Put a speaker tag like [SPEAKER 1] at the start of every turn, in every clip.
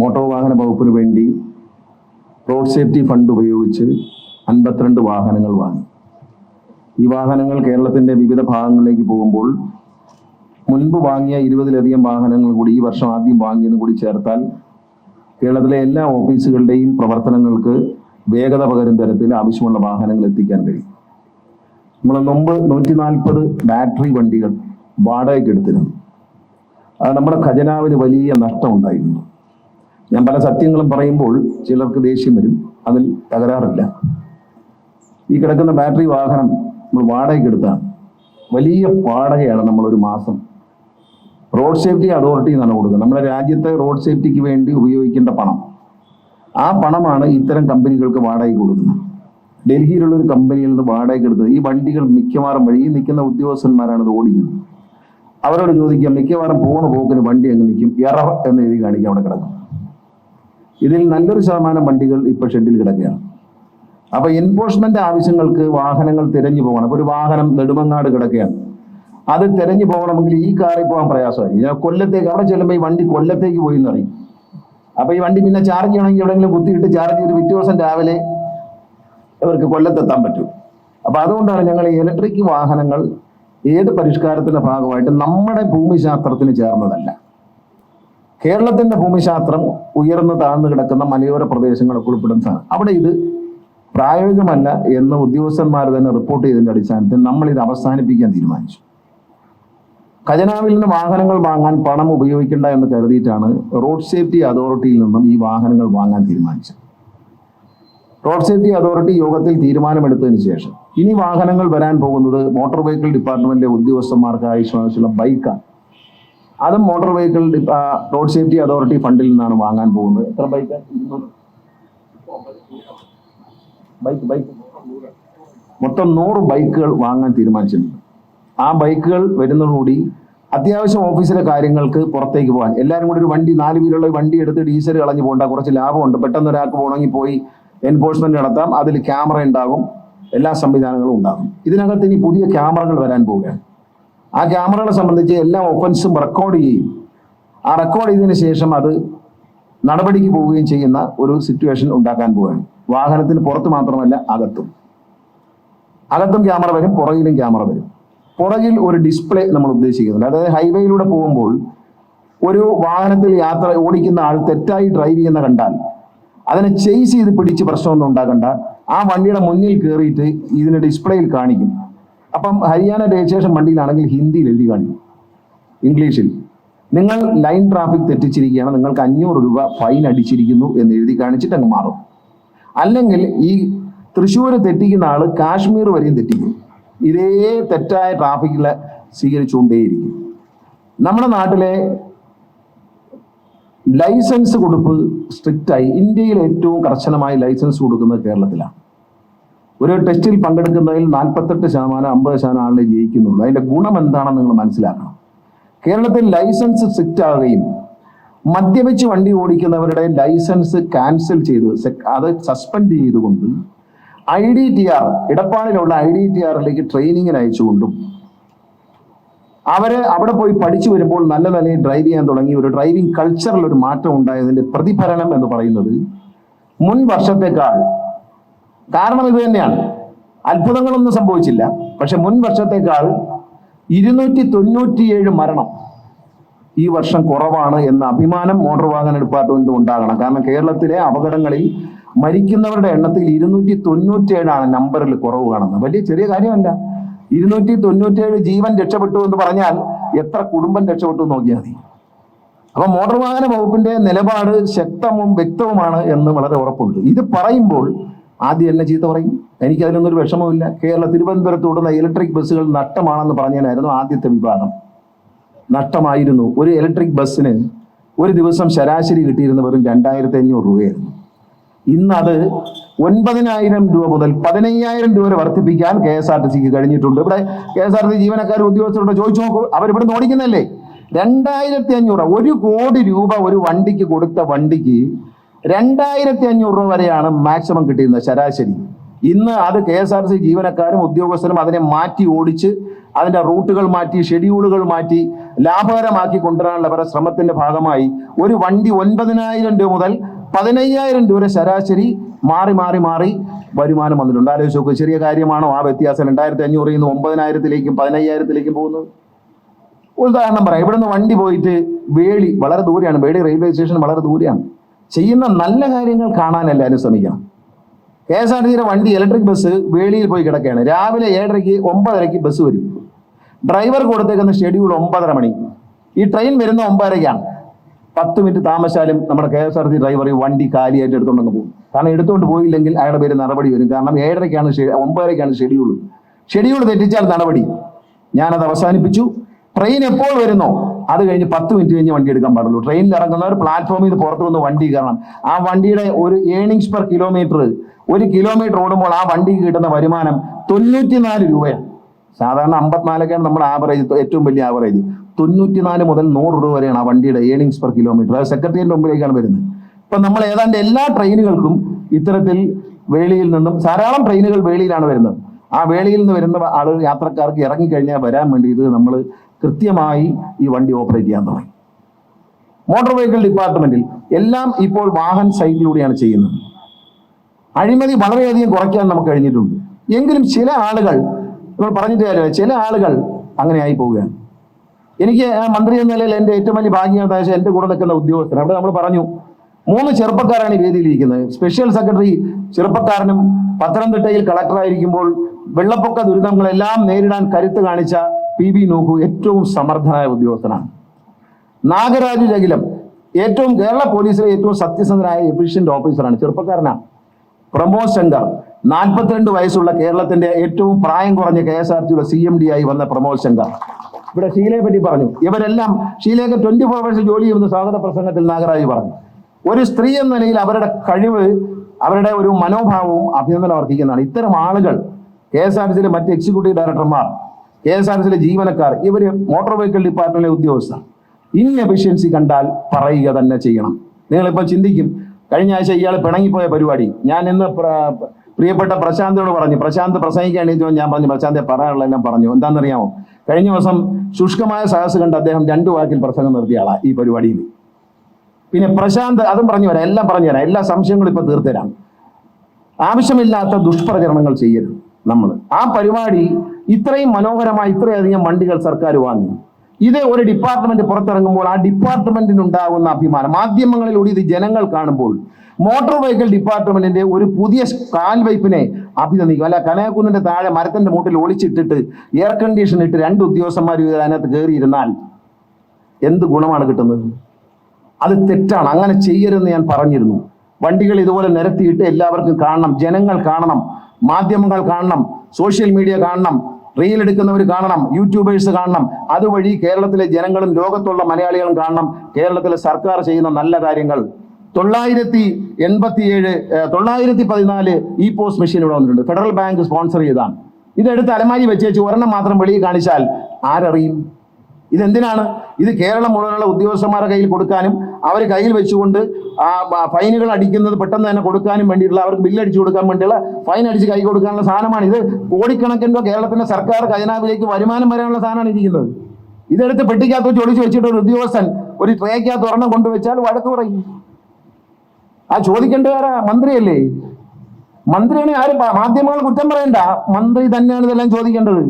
[SPEAKER 1] Motor വാഹന വകുപ്പിന് വേണ്ടി റോഡ് സേഫ്റ്റി ഫണ്ട് ഉപയോഗിച്ച് അൻപത്തിരണ്ട് വാഹനങ്ങൾ വാങ്ങി. ഈ വാഹനങ്ങൾ കേരളത്തിന്റെ വിവിധ ഭാഗങ്ങളിലേക്ക് പോകുമ്പോൾ മുൻപ് വാങ്ങിയ ഇരുപതിലധികം വാഹനങ്ങൾ കൂടി ഈ വർഷം ആദ്യം വാങ്ങിയതും കൂടി ചേർത്താൽ കേരളത്തിലെ എല്ലാ ഓഫീസുകളുടെയും പ്രവർത്തനങ്ങൾക്ക് വേഗത പകരും തരത്തിൽ ആവശ്യമുള്ള വാഹനങ്ങൾ എത്തിക്കാൻ കഴിയും. നമ്മൾ മുമ്പ് നൂറ്റി നാൽപ്പത് ബാറ്ററി വണ്ടികൾ വാടകയ്ക്ക് എടുത്തിരുന്നു. അത് നമ്മുടെ ഖജനാവിന് വലിയ നഷ്ടം ഉണ്ടായിരുന്നു ഞാൻ പല സത്യങ്ങളും പറയുമ്പോൾ ചിലർക്ക് ദേഷ്യം വരും. അതിൽ തകരാറില്ല. ഈ കിടക്കുന്ന ബാറ്ററി വാഹനം നമ്മൾ വാടകയ്ക്ക് എടുത്താണ് വലിയ വാടകയാണ് നമ്മളൊരു മാസം. റോഡ് സേഫ്റ്റി അതോറിറ്റി എന്നാണ് കൊടുക്കുന്നത്. നമ്മുടെ രാജ്യത്തെ റോഡ് സേഫ്റ്റിക്ക് വേണ്ടി ഉപയോഗിക്കേണ്ട പണം. ആ പണമാണ് ഇത്തരം കമ്പനികൾക്ക് വാടകയ്ക്ക് കൊടുക്കുന്നത്. ഡൽഹിയിലുള്ള ഒരു കമ്പനിയിൽ നിന്ന് വാടകയ്ക്ക് എടുത്തത്. ഈ വണ്ടികൾ മിക്കവാറും വഴി ഈ നിൽക്കുന്ന ഉദ്യോഗസ്ഥന്മാരാണ് ഇത് ഓടിക്കുന്നത്. അവരോട് ചോദിക്കുക മിക്കവാറും പോണ പോക്കിന് വണ്ടി അങ്ങ് നിൽക്കും. എറർ എന്ന് എഴുതി കാണിക്കുക അവിടെ കിടക്കും. ഇതിൽ നല്ലൊരു ശതമാനം വണ്ടികൾ ഇപ്പൊ ഷെഡിൽ കിടക്കുകയാണ്. അപ്പൊ എൻഫോഴ്സ്മെന്റ് ആവശ്യങ്ങൾക്ക് വാഹനങ്ങൾ തിരഞ്ഞു പോകണം. അപ്പൊ ഒരു വാഹനം നെടുമങ്ങാട് കിടക്കുകയാണ്. അത് തിരഞ്ഞു പോകണമെങ്കിൽ ഈ കാറിൽ പോകാൻ പ്രയാസമായിരിക്കും. ഞാൻ കൊല്ലത്തേക്ക് അവിടെ ചെല്ലുമ്പോൾ ഈ വണ്ടി കൊല്ലത്തേക്ക് പോയി എന്നറിയും അപ്പൊ ഈ വണ്ടി പിന്നെ ചാർജ് ചെയ്യണമെങ്കിൽ എവിടെയെങ്കിലും കുത്തിയിട്ട് ചാർജ് ചെയ്ത് പിറ്റേ ദിവസം രാവിലെ ഇവർക്ക് കൊല്ലത്തെത്താൻ പറ്റും. അപ്പൊ അതുകൊണ്ടാണ് ഞങ്ങൾ ഈ ഇലക്ട്രിക് വാഹനങ്ങൾ ഏത് പരിഷ്കാരത്തിന്റെ ഭാഗമായിട്ട് നമ്മുടെ ഭൂമിശാസ്ത്രത്തിന് ചേർന്നതല്ല. കേരളത്തിന്റെ ഭൂമിശാസ്ത്രം ഉയർന്നു താഴ്ന്നു കിടക്കുന്ന മലയോര പ്രദേശങ്ങളൊക്കെ ഉൾപ്പെടുന്നതാണ് അവിടെ ഇത് പ്രായോഗികമല്ല എന്ന് ഉദ്യോഗസ്ഥന്മാർ തന്നെ റിപ്പോർട്ട് ചെയ്തതിന്റെ അടിസ്ഥാനത്തിൽ നമ്മൾ ഇത് അവസാനിപ്പിക്കാൻ തീരുമാനിച്ചു. ഖജനാവിൽ നിന്ന് വാഹനങ്ങൾ വാങ്ങാൻ പണം ഉപയോഗിക്കേണ്ട എന്ന് കരുതിയിട്ടാണ് റോഡ് സേഫ്റ്റി അതോറിറ്റിയിൽ നിന്നും ഈ വാഹനങ്ങൾ വാങ്ങാൻ തീരുമാനിച്ചത്. റോഡ് സേഫ്റ്റി അതോറിറ്റി യോഗത്തിൽ തീരുമാനമെടുത്തതിന് ശേഷം ഇനി വാഹനങ്ങൾ വരാൻ പോകുന്നത് മോട്ടോർ വെഹിക്കിൾ ഡിപ്പാർട്ട്മെന്റിലെ ഉദ്യോഗസ്ഥന്മാർക്ക് ആവശ്യമുള്ള ബൈക്കാണ് അതും motor vehicle road safety authority ഫണ്ടിൽ നിന്നാണ് വാങ്ങാൻ പോകുന്നത്. എത്ര ബൈക്ക് ബൈക്ക് ബൈക്ക് മൊത്തം നൂറ് ബൈക്കുകൾ വാങ്ങാൻ തീരുമാനിച്ചിട്ടുണ്ട്. ആ ബൈക്കുകൾ വരുന്നതോടുകൂടി അത്യാവശ്യം ഓഫീസിലെ കാര്യങ്ങൾക്ക് പുറത്തേക്ക് പോകാൻ. എല്ലാവരും കൂടി ഒരു വണ്ടി നാല് വീലുള്ള വണ്ടി എടുത്ത് ഡീസൽ കളഞ്ഞു പോകണ്ട കുറച്ച് ലാഭമുണ്ട്. പെട്ടെന്ന് ഒരാൾക്ക് പോകണമെങ്കിൽ പോയി എൻഫോഴ്സ്മെന്റ് നടത്താം. അതിൽ ക്യാമറ ഉണ്ടാകും. എല്ലാ സംവിധാനങ്ങളും ഉണ്ടാകും. ഇതിനകത്ത് ഇനി പുതിയ ക്യാമറകൾ വരാൻ പോവുകയാണ്. ആ ക്യാമറകളെ സംബന്ധിച്ച് എല്ലാ ഒഫൻസും റെക്കോർഡ് ചെയ്യും ആ റെക്കോർഡ് ചെയ്തതിന് ശേഷം അത് നടപടിക്ക് പോവുകയും ചെയ്യുന്ന ഒരു സിറ്റുവേഷൻ ഉണ്ടാക്കാൻ പോവുകയാണ്. വാഹനത്തിന് പുറത്ത് മാത്രമല്ല അകത്തും. അകത്തും ക്യാമറ വരും പുറകിലും ക്യാമറ വരും. പുറകിൽ ഒരു ഡിസ്പ്ലേ നമ്മൾ ഉദ്ദേശിക്കുന്നുണ്ട്. അതായത് ഹൈവേയിലൂടെ പോകുമ്പോൾ ഒരു വാഹനത്തിൽ യാത്ര ഓടിക്കുന്ന ആൾ തെറ്റായി ഡ്രൈവ് ചെയ്യുന്ന കണ്ടാൽ അതിനെ ചെയ്സ് ചെയ്ത് പിടിച്ച് പ്രശ്നമൊന്നും ഉണ്ടാക്കണ്ട. ആ വണ്ടിയുടെ മുന്നിൽ കയറിയിട്ട് ഇതിന് ഡിസ്പ്ലേയിൽ കാണിക്കും. അപ്പം ഹരിയാന രജിസ്ട്രേഷൻ വണ്ടിയിലാണെങ്കിൽ ഹിന്ദിയിൽ എഴുതി കാണിക്കും. ഇംഗ്ലീഷിൽ. നിങ്ങൾ ലൈൻ ട്രാഫിക് തെറ്റിച്ചിരിക്കുകയാണ് നിങ്ങൾക്ക് അഞ്ഞൂറ് രൂപ ഫൈൻ അടിച്ചിരിക്കുന്നു എന്ന് എഴുതി കാണിച്ചിട്ട് അങ്ങ് മാറും. അല്ലെങ്കിൽ ഈ തൃശ്ശൂർ തെറ്റിക്കുന്ന ആൾ കാശ്മീർ വരെയും തെറ്റിക്കും. ഇതേ തെറ്റായ ട്രാഫിക്കിൽ സ്വീകരിച്ചുകൊണ്ടേയിരിക്കും. നമ്മുടെ നാട്ടിലെ ലൈസൻസ് കൊടുപ്പ് സ്ട്രിക്റ്റായി ഇന്ത്യയിൽ ഏറ്റവും കർശനമായി ലൈസൻസ് കൊടുക്കുന്നത് കേരളത്തിലാണ്. ഒരു ടെസ്റ്റിൽ പങ്കെടുക്കുന്നതിൽ നാൽപ്പത്തെട്ട് ശതമാനം അമ്പത് ശതമാനം ആളുകൾ ജയിക്കുന്നുള്ളൂ അതിന്റെ ഗുണം എന്താണെന്ന് നിങ്ങൾ മനസ്സിലാക്കണം. കേരളത്തിൽ ലൈസൻസ് സ്ട്രിക്റ്റ് ആവുകയും മദ്യപിച്ച് വണ്ടി ഓടിക്കുന്നവരുടെ ലൈസൻസ് ക്യാൻസൽ ചെയ്ത് അത് സസ്പെൻഡ് ചെയ്തുകൊണ്ട് ഐ ഡി ടി ആർ ഇടപ്പാളിലുള്ള ഐ ഡി ടി ആറിലേക്ക് ട്രെയിനിങ്ങിന് അയച്ചുകൊണ്ടും അവർ അവിടെ പോയി പഠിച്ചു വരുമ്പോൾ നല്ല നിലയിൽ ഡ്രൈവ് ചെയ്യാൻ തുടങ്ങി. ഒരു ഡ്രൈവിംഗ് കൾച്ചറിൽ ഒരു മാറ്റം ഉണ്ടായതിന്റെ പ്രതിഫലനം എന്ന് പറയുന്നത് മുൻ വർഷത്തെക്കാൾ കാരണം ഇത് തന്നെയാണ്. അത്ഭുതങ്ങളൊന്നും സംഭവിച്ചില്ല. പക്ഷെ മുൻ വർഷത്തേക്കാൾ ഇരുന്നൂറ്റി തൊണ്ണൂറ്റിയേഴ് മരണം ഈ വർഷം കുറവാണ് എന്ന അഭിമാനം മോട്ടോർ വാഹന ഡിപ്പാർട്ട്മെന്റ് ഉണ്ടാകണം. കാരണം കേരളത്തിലെ അപകടങ്ങളിൽ മരിക്കുന്നവരുടെ എണ്ണത്തിൽ ഇരുന്നൂറ്റി തൊണ്ണൂറ്റേഴാണ് നമ്പറിൽ കുറവ് കാണുന്നത്. വലിയ ചെറിയ കാര്യമല്ല. ഇരുന്നൂറ്റി തൊണ്ണൂറ്റിയേഴ് ജീവൻ രക്ഷപ്പെട്ടു എന്ന് പറഞ്ഞാൽ എത്ര കുടുംബം രക്ഷപ്പെട്ടു നോക്കിയാൽ മതി. അപ്പൊ മോട്ടോർ വാഹന വകുപ്പിന്റെ നിലപാട് ശക്തവും വ്യക്തവുമാണ് എന്ന് വളരെ ഉറപ്പുണ്ട്. ഇത് പറയുമ്പോൾ ആദ്യം എന്നെ ചീത്ത പറയും. എനിക്ക് അതിനൊന്നും ഒരു വിഷമമില്ല കേരള തിരുവനന്തപുരത്ത് ഓടുന്ന ഇലക്ട്രിക് ബസ്സുകൾ നഷ്ടമാണെന്ന് പറഞ്ഞതിനായിരുന്നു ആദ്യത്തെ വിഭാഗം. നഷ്ടമായിരുന്നു. ഒരു ഇലക്ട്രിക് ബസ്സിന് ഒരു ദിവസം ശരാശരി കിട്ടിയിരുന്ന വെറും രണ്ടായിരത്തി അഞ്ഞൂറ് രൂപയായിരുന്നു. ഇന്ന് അത് ഒൻപതിനായിരം രൂപ മുതൽ പതിനയ്യായിരം രൂപ വരെ വർദ്ധിപ്പിക്കാൻ കെ എസ് ആർ ടി സിക്ക് കഴിഞ്ഞിട്ടുണ്ട്. ഇവിടെ കെ എസ് ആർ ടി ജീവനക്കാർ ഉദ്യോഗസ്ഥരോട് ചോദിച്ചു നോക്കൂ. അവരിവിടെ ഓടിക്കുന്നല്ലേ രണ്ടായിരത്തി അഞ്ഞൂറ് ഒരു കോടി രൂപ ഒരു വണ്ടിക്ക് കൊടുത്ത വണ്ടിക്ക് രണ്ടായിരത്തി അഞ്ഞൂറ് രൂപ വരെയാണ് മാക്സിമം കിട്ടിയിരുന്നത് ശരാശരി. ഇന്ന് അത് കെ എസ് ആർ സി ജീവനക്കാരും ഉദ്യോഗസ്ഥരും അതിനെ മാറ്റി ഓടിച്ച് അതിന്റെ റൂട്ടുകൾ മാറ്റി ഷെഡ്യൂളുകൾ മാറ്റി ലാഭകരമാക്കി കൊണ്ടുവരാനുള്ള അവരുടെ ശ്രമത്തിന്റെ ഭാഗമായി ഒരു വണ്ടി ഒൻപതിനായിരം രൂപ മുതൽ പതിനയ്യായിരം രൂപ ശരാശരി മാറി മാറി മാറി വരുമാനം വന്നിട്ടുണ്ട്. ആലോചിച്ച് നോക്കുക ചെറിയ കാര്യമാണോ ആ വ്യത്യാസം? രണ്ടായിരത്തി അഞ്ഞൂറിൽ നിന്ന് ഒമ്പതിനായിരത്തിലേക്കും പതിനയ്യായിരത്തിലേക്കും പോകുന്നത്? ഉദാഹരണം പറയാം. ഇവിടുന്ന് വണ്ടി പോയിട്ട് വേളി വളരെ ദൂരെയാണ്. വേളി റെയിൽവേ സ്റ്റേഷൻ വളരെ ദൂരെയാണ്. ചെയ്യുന്ന നല്ല കാര്യങ്ങൾ കാണാൻ എല്ലാവരും ശ്രമിക്കണം. കെ എസ് ആർ ടി വണ്ടി ഇലക്ട്രിക് ബസ് വേളിയിൽ പോയി കിടക്കുകയാണ്. രാവിലെ ഏഴരയ്ക്ക് ഒമ്പതരയ്ക്ക് ബസ് വരും. ഡ്രൈവർ കൊടുത്തേക്കുന്ന ഷെഡ്യൂൾ ഒമ്പതര മണി. ഈ ട്രെയിൻ വരുന്ന ഒമ്പതരയ്ക്കാണ്. പത്ത് മിനിറ്റ് താമസിച്ചാലും നമ്മുടെ K S R T driver വണ്ടി കാലിയായിട്ട് എടുത്തുകൊണ്ടങ്ങ് പോകും. കാരണം എടുത്തുകൊണ്ട് പോയില്ലെങ്കിൽ അയാളുടെ പേര് നടപടി വരും. കാരണം ഏഴരയ്ക്കാണ് ഒമ്പതരയ്ക്കാണ് ഷെഡ്യൂൾ ഷെഡ്യൂൾ തെറ്റിച്ചാൽ നടപടി. ഞാനത് അവസാനിപ്പിച്ചു. ട്രെയിൻ എപ്പോൾ വരുന്നോ? അത് കഴിഞ്ഞ് പത്ത് മിനിറ്റ് കഴിഞ്ഞ് വണ്ടി എടുക്കാൻ പാടുള്ളൂ. ട്രെയിനിൽ ഇറങ്ങുന്നവർ പ്ലാറ്റ്ഫോമിൽ നിന്ന് പുറത്തു വന്ന് വണ്ടി കയറണം. ആ വണ്ടിയുടെ ഒരു ഏണിങ്സ് പെർ കിലോമീറ്റർ ഒരു കിലോമീറ്റർ ഓടുമ്പോൾ ആ വണ്ടി കിട്ടുന്ന വരുമാനം തൊണ്ണൂറ്റിനാല് രൂപയാണ്. സാധാരണ അമ്പത്തിനാലൊക്കെയാണ് നമ്മുടെ ആവറേജ് ഏറ്റവും വലിയ ആവറേജ് തൊണ്ണൂറ്റിനാല് മുതൽ നൂറ് രൂപ വരെയാണ് ആ വണ്ടിയുടെ ഏണിങ്സ് പെർ കിലോമീറ്റർ അത് സെക്രട്ടറിയുടെ മുമ്പിലേക്കാണ് വരുന്നത്. ഇപ്പൊ നമ്മൾ ഏതാണ്ട് എല്ലാ ട്രെയിനുകൾക്കും ഇത്തരത്തിൽ വേളിയിൽ നിന്നും ധാരാളം ട്രെയിനുകൾ വേളിയിലാണ് വരുന്നത്. ആ വേളിയിൽ നിന്ന് വരുന്ന ആളുകൾ യാത്രക്കാർക്ക് ഇറങ്ങിക്കഴിഞ്ഞാൽ വരാൻ വേണ്ടി ഇത് നമ്മൾ കൃത്യമായി ഈ വണ്ടി ഓപ്പറേറ്റ് ചെയ്യാൻ തുടങ്ങി. മോട്ടോർ വെഹിക്കിൾ ഡിപ്പാർട്ട്മെന്റിൽ എല്ലാം ഇപ്പോൾ വാഹൻ സൈറ്റിലൂടെയാണ് ചെയ്യുന്നത്. അഴിമതി വളരെയധികം കുറയ്ക്കാൻ നമുക്ക് കഴിഞ്ഞിട്ടുണ്ട്. എങ്കിലും ചില ആളുകൾ നമ്മൾ പറഞ്ഞിട്ട് കാര്യമില്ല ചില ആളുകൾ അങ്ങനെ ആയി പോവുകയാണ്. എനിക്ക് മന്ത്രി എന്ന നിലയിൽ എന്റെ ഏറ്റവും വലിയ ഭാഗ്യം വെച്ചാൽ എന്റെ കൂടെ നിൽക്കുന്ന ഉദ്യോഗസ്ഥർ. അവിടെ നമ്മൾ പറഞ്ഞു മൂന്ന് ചെറുപ്പക്കാരാണ് ഈ വേദിയിലിരിക്കുന്നത്. സ്പെഷ്യൽ സെക്രട്ടറി ചെറുപ്പക്കാരനും പത്തനംതിട്ടയിൽ കളക്ടറായിരിക്കുമ്പോൾ വെള്ളപ്പൊക്ക ദുരിതങ്ങളെല്ലാം നേരിടാൻ കരുത്ത് കാണിച്ച പി ബി നൂഹു ഏറ്റവും സമർത്ഥനായ ഉദ്യോഗസ്ഥനാണ്. നാഗരാജു ജഗിലം ഏറ്റവും കേരള പോലീസിലെ ഏറ്റവും സത്യസന്ധനായ എഫിഷ്യന്റ് ഓഫീസറാണ് ചെറുപ്പക്കാരനാണ്. പ്രമോദ് ശങ്കർ നാൽപ്പത്തിരണ്ട് വയസ്സുള്ള കേരളത്തിന്റെ ഏറ്റവും പ്രായം കുറഞ്ഞ കെ എസ് ആർ ടിയുടെ സി എം ഡി ആയി വന്ന പ്രമോദ് ശങ്കർ. ഇവിടെ ഷീലയെ പറ്റി പറഞ്ഞു. ഇവരെല്ലാം ഷീലയൊക്കെ ട്വന്റി ഫോർ അവേഴ്സ് ജോലി ചെയ്യുന്ന സ്വാഗത പ്രസംഗത്തിൽ നാഗരാജ് പറഞ്ഞു. ഒരു സ്ത്രീ എന്ന നിലയിൽ അവരുടെ കഴിവ് അവരുടെ ഒരു മനോഭാവവും അഭിനന്ദനം അർഹിക്കുന്നതാണ് ഇത്തരം ആളുകൾ കെ എസ് ആർ ടി സിയിലെ മറ്റ് എക്സിക്യൂട്ടീവ് ഡയറക്ടർമാർ കെ എസ് ആർ ടി സിയിലെ ജീവനക്കാർ ഇവർ മോട്ടോർ വെഹിക്കിൾ ഡിപ്പാർട്ട്മെന്റിലെ ഉദ്യോഗസ്ഥർ. ഇൻഎഫിഷ്യൻസി കണ്ടാൽ പറയുക തന്നെ ചെയ്യണം. നിങ്ങളിപ്പോൾ ചിന്തിക്കും കഴിഞ്ഞ ആഴ്ച ഇയാൾ പിണങ്ങിപ്പോയ പരിപാടി. ഞാൻ ഇന്ന് പ്ര- പ്രിയപ്പെട്ട പ്രശാന്തിനോട് പറഞ്ഞു. പ്രശാന്ത് പ്രസംഗിക്കുകയാണെങ്കിൽ ഞാൻ പറഞ്ഞു പ്രശാന്തെ പറയാനുള്ള എല്ലാം പറഞ്ഞു. എന്താണെന്നറിയാമോ? കഴിഞ്ഞ ദിവസം ശുഷ്കമായ സഹസ് കണ്ട് അദ്ദേഹം രണ്ടു വാക്കിൽ പ്രസംഗം നിർത്തിയ ആളാ ഈ പരിപാടിയിൽ. പിന്നെ പ്രശാന്ത് അതും പറഞ്ഞു വരാം എല്ലാം പറഞ്ഞു തരാം. എല്ലാ സംശയങ്ങളും ഇപ്പൊ തീർത്തരാം ആവശ്യമില്ലാത്ത ദുഷ്പ്രചരണങ്ങൾ ചെയ്യരുത് നമ്മൾ. ആ പരിപാടി ഇത്രയും മനോഹരമായി ഇത്രയധികം വണ്ടികൾ സർക്കാർ വാങ്ങി. ഇത് ഒരു ഡിപ്പാർട്ട്മെന്റ് പുറത്തിറങ്ങുമ്പോൾ ആ ഡിപ്പാർട്ട്മെന്റിന് ഉണ്ടാകുന്ന അഭിമാനം. മാധ്യമങ്ങളിലൂടെ ഇത് ജനങ്ങൾ കാണുമ്പോൾ മോട്ടോർ വെഹിക്കിൾ ഡിപ്പാർട്ട്മെന്റിന്റെ ഒരു പുതിയ കാൽവയ്പിനെ അഭിനന്ദിക്കും. അല്ല കനകക്കുന്നിന്റെ താഴെ മരത്തിന്റെ മൂട്ടിൽ ഒളിച്ചിട്ടിട്ട് എയർ കണ്ടീഷൻ ഇട്ട് രണ്ട് ഉദ്യോഗസ്ഥന്മാർ അതിനകത്ത് കയറിയിരുന്നാൽ എന്ത് ഗുണമാണ് കിട്ടുന്നത്? അത് തെറ്റാണ്. അങ്ങനെ ചെയ്യരുതെന്ന് ഞാൻ പറഞ്ഞിരുന്നു. വണ്ടികൾ ഇതുപോലെ നിരത്തിയിട്ട് എല്ലാവർക്കും കാണണം. ജനങ്ങൾ കാണണം. മാധ്യമങ്ങൾ കാണണം. സോഷ്യൽ മീഡിയ കാണണം. റീൽ എടുക്കുന്നവർ കാണണം യൂട്യൂബേഴ്സ് കാണണം. അതുവഴി കേരളത്തിലെ ജനങ്ങളും ലോകത്തുള്ള മലയാളികളും കാണണം. കേരളത്തിലെ സർക്കാർ ചെയ്യുന്ന നല്ല കാര്യങ്ങൾ. തൊള്ളായിരത്തി എൺപത്തിയേഴ് തൊള്ളായിരത്തി പതിനാല് ഇ പോസ്റ്റ് മെഷീൻ ഇവിടെ വന്നിട്ടുണ്ട്. ഫെഡറൽ ബാങ്ക് സ്പോൺസർ ചെയ്താണ്. ഇതെടുത്ത് അലമാരി വെച്ചേച്ച് ഒരെണ്ണം മാത്രം വെളിയിൽ കാണിച്ചാൽ ആരറിയും? ഇതെന്തിനാണ്? ഇത് കേരളം മുഴുവനുള്ള ഉദ്യോഗസ്ഥന്മാരുടെ കയ്യിൽ കൊടുക്കാനും അവർ കയ്യിൽ വെച്ചുകൊണ്ട് ആ ഫൈനുകൾ അടിക്കുന്നത് പെട്ടെന്ന് തന്നെ കൊടുക്കാനും വേണ്ടിയിട്ടുള്ള അവർക്ക് ബില്ല് അടിച്ചു കൊടുക്കാൻ വേണ്ടിയുള്ള ഫൈൻ അടിച്ച് കൈ കൊടുക്കാനുള്ള സാധനമാണ് ഇത്. കോടിക്കണക്കിന് രൂപ കേരളത്തിന്റെ സർക്കാർ ഖജനാവിലേക്ക് വരുമാനം വരാനുള്ള സാധനമാണ് ഇരിക്കുന്നത്. ഇതെടുത്ത് പെട്ടിക്കകത്ത് വെച്ച് ഒളിച്ചു വെച്ചിട്ട് ഒരു ഉദ്യോഗസ്ഥൻ ഒരു ട്രേക്കകത്ത് ഒരെണ്ണം കൊണ്ടുവച്ചാൽ വഴക്ക് പറയും. ആ ചോദിക്കേണ്ടതാരാ? മന്ത്രിയല്ലേ? മന്ത്രിയാണ് ആരും മാധ്യമങ്ങൾ കുറ്റം പറയണ്ട. മന്ത്രി തന്നെയാണ് ഇതെല്ലാം ചോദിക്കേണ്ടത്.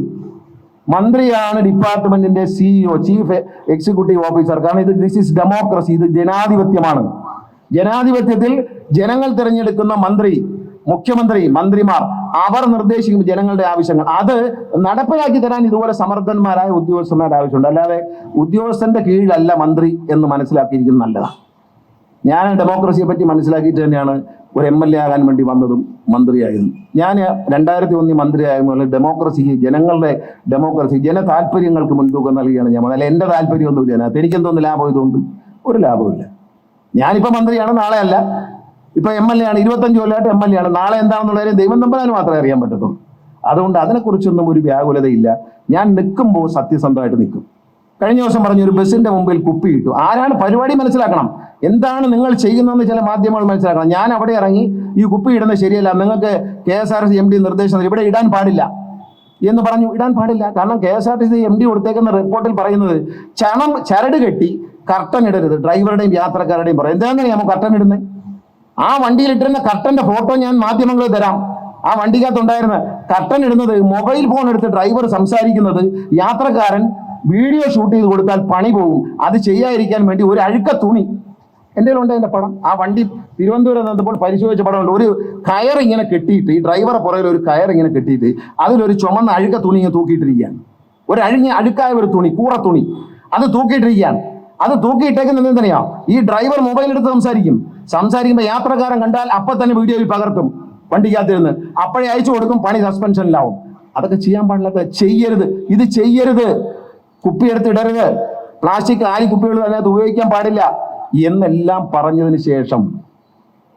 [SPEAKER 1] മന്ത്രിയാണ് ഡിപ്പാർട്ട്മെന്റിന്റെ സിഇഒ ചീഫ് എക്സിക്യൂട്ടീവ് ഓഫീസർ കാരണം ഇത് ദിസ് ഇസ് ഡെമോക്രസി ഇത് ജനാധിപത്യമാണ്. ജനാധിപത്യത്തിൽ ജനങ്ങൾ തിരഞ്ഞെടുക്കുന്ന മന്ത്രി മുഖ്യമന്ത്രി മന്ത്രിമാർ അവർ നിർദ്ദേശിക്കും ജനങ്ങളുടെ ആവശ്യങ്ങൾ. അത് നടപ്പിലാക്കി തരാൻ ഇതുപോലെ സമർത്ഥന്മാരായ ഉദ്യോഗസ്ഥന്മാരുടെ ആവശ്യമുണ്ട്. അല്ലാതെ ഉദ്യോഗസ്ഥന്റെ കീഴിലല്ല മന്ത്രി എന്ന് മനസ്സിലാക്കിയിരിക്കുന്നത് നല്ലതാണ്. ഞാൻ ഡെമോക്രസിയെ പറ്റി മനസ്സിലാക്കിയിട്ട് തന്നെയാണ് ഒരു എം എൽ എ ആകാൻ വേണ്ടി വന്നതും മന്ത്രിയായതും. ഞാൻ രണ്ടായിരത്തി ഒന്നിൽ മന്ത്രിയായിരുന്നു ഡെമോക്രസിക്ക് ജനങ്ങളുടെ ഡെമോക്രസി ജന താല്പര്യങ്ങൾക്ക് മുൻതൂക്കം നൽകിയാണ് ഞാൻ. അല്ല എന്റെ താല്പര്യമൊന്നുമില്ല അതിനകത്ത് എനിക്കെന്തോന്ന് ലാഭം ഇതുകൊണ്ട് ഒരു ലാഭമില്ല ഞാനിപ്പോൾ മന്ത്രിയാണ് നാളെ അല്ല. ഇപ്പൊ എം എൽ എ ആണ് ഇരുപത്തഞ്ച് കൊല്ലമായിട്ട് എം എൽ എ ആണ്. നാളെ എന്താണെന്നുള്ള കാര്യം ദൈവം തമ്പരാന് മാത്രമേ അറിയാൻ പറ്റത്തുള്ളൂ. അതുകൊണ്ട് അതിനെക്കുറിച്ചൊന്നും ഒരു വ്യാകുലതയില്ല. ഞാൻ നിൽക്കുമ്പോൾ സത്യസന്ധമായിട്ട് നിൽക്കും. കഴിഞ്ഞ ദിവസം പറഞ്ഞു ഒരു ബസ്സിന്റെ മുമ്പിൽ കുപ്പി ഇട്ടു. ആരാണ് പരിപാടി മനസ്സിലാക്കണം. എന്താണ് നിങ്ങൾ ചെയ്യുന്നതെന്ന് ചില മാധ്യമങ്ങൾ മനസ്സിലാക്കണം. ഞാൻ അവിടെ ഇറങ്ങി ഈ കുപ്പി ഇടുന്നത് ശരിയല്ല. നിങ്ങൾക്ക് K S R M D നിർദ്ദേശം ഇവിടെ ഇടാൻ പാടില്ല എന്ന് പറഞ്ഞു. ഇടാൻ പാടില്ല. കാരണം K S R T C M D കൊടുത്തേക്കുന്ന റിപ്പോർട്ടിൽ പറയുന്നത് ചണം ചരട് കെട്ടി കർട്ടൻ ഇടരുത്. ഡ്രൈവറുടെയും യാത്രക്കാരുടെയും പറയും എന്താണ് നമ്മൾ കർട്ടൻ ഇടുന്നത്? ആ വണ്ടിയിൽ ഇട്ടിരുന്ന കർട്ടന്റെ ഫോട്ടോ ഞാൻ മാധ്യമങ്ങളിൽ തരാം. ആ വണ്ടിക്കകത്ത് ഉണ്ടായിരുന്ന കർട്ടൻ ഇടുന്നത് മൊബൈൽ ഫോൺ എടുത്ത് ഡ്രൈവർ സംസാരിക്കുന്നത് യാത്രക്കാരൻ വീഡിയോ ഷൂട്ട് ചെയ്ത് കൊടുത്താൽ പണി പോകും അത് ചെയ്യാതിരിക്കാൻ വേണ്ടി ഒരു അഴുക്ക തുണി. എന്റെ ഉണ്ട് എന്റെ പടം. ആ വണ്ടി തിരുവനന്തപുരം നിന്നപ്പോൾ പരിശോധിച്ച പടമുണ്ട്. ഒരു കയർ ഇങ്ങനെ കെട്ടിയിട്ട് ഈ ഡ്രൈവറെ പുറകിൽ ഒരു കയർ ഇങ്ങനെ കെട്ടിയിട്ട് അതിലൊരു ചുമന്ന അഴുക്ക തുണി ഇങ്ങനെ തൂക്കിയിട്ടിരിക്കുകയാണ്. ഒരു അഴിഞ്ഞ അഴുക്കായ ഒരു തുണി കൂറ തുണി. അത് തൂക്കിയിട്ടിരിക്കുകയാണ്. അത് തൂക്കിയിട്ടേക്കുന്നത് എന്തിനാ ഈ ഡ്രൈവർ മൊബൈൽ എടുത്ത് സംസാരിക്കും. സംസാരിക്കുമ്പോൾ യാത്രക്കാരൻ കണ്ടാൽ അപ്പൊ തന്നെ വീഡിയോയിൽ പകർത്തും വണ്ടിക്കകത്തിരുന്ന്. അപ്പോഴേ അയച്ചു കൊടുക്കും പണി സസ്പെൻഷനിലാവും അതൊക്കെ ചെയ്യാൻ പാടില്ലാത്ത ചെയ്യരുത്. ഇത് ചെയ്യരുത്. കുപ്പിയെടുത്ത് ഇടരുത്. പ്ലാസ്റ്റിക് ആരി കുപ്പികൾ അതിനകത്ത് ഉപയോഗിക്കാൻ പാടില്ല എന്നെല്ലാം പറഞ്ഞതിന് ശേഷം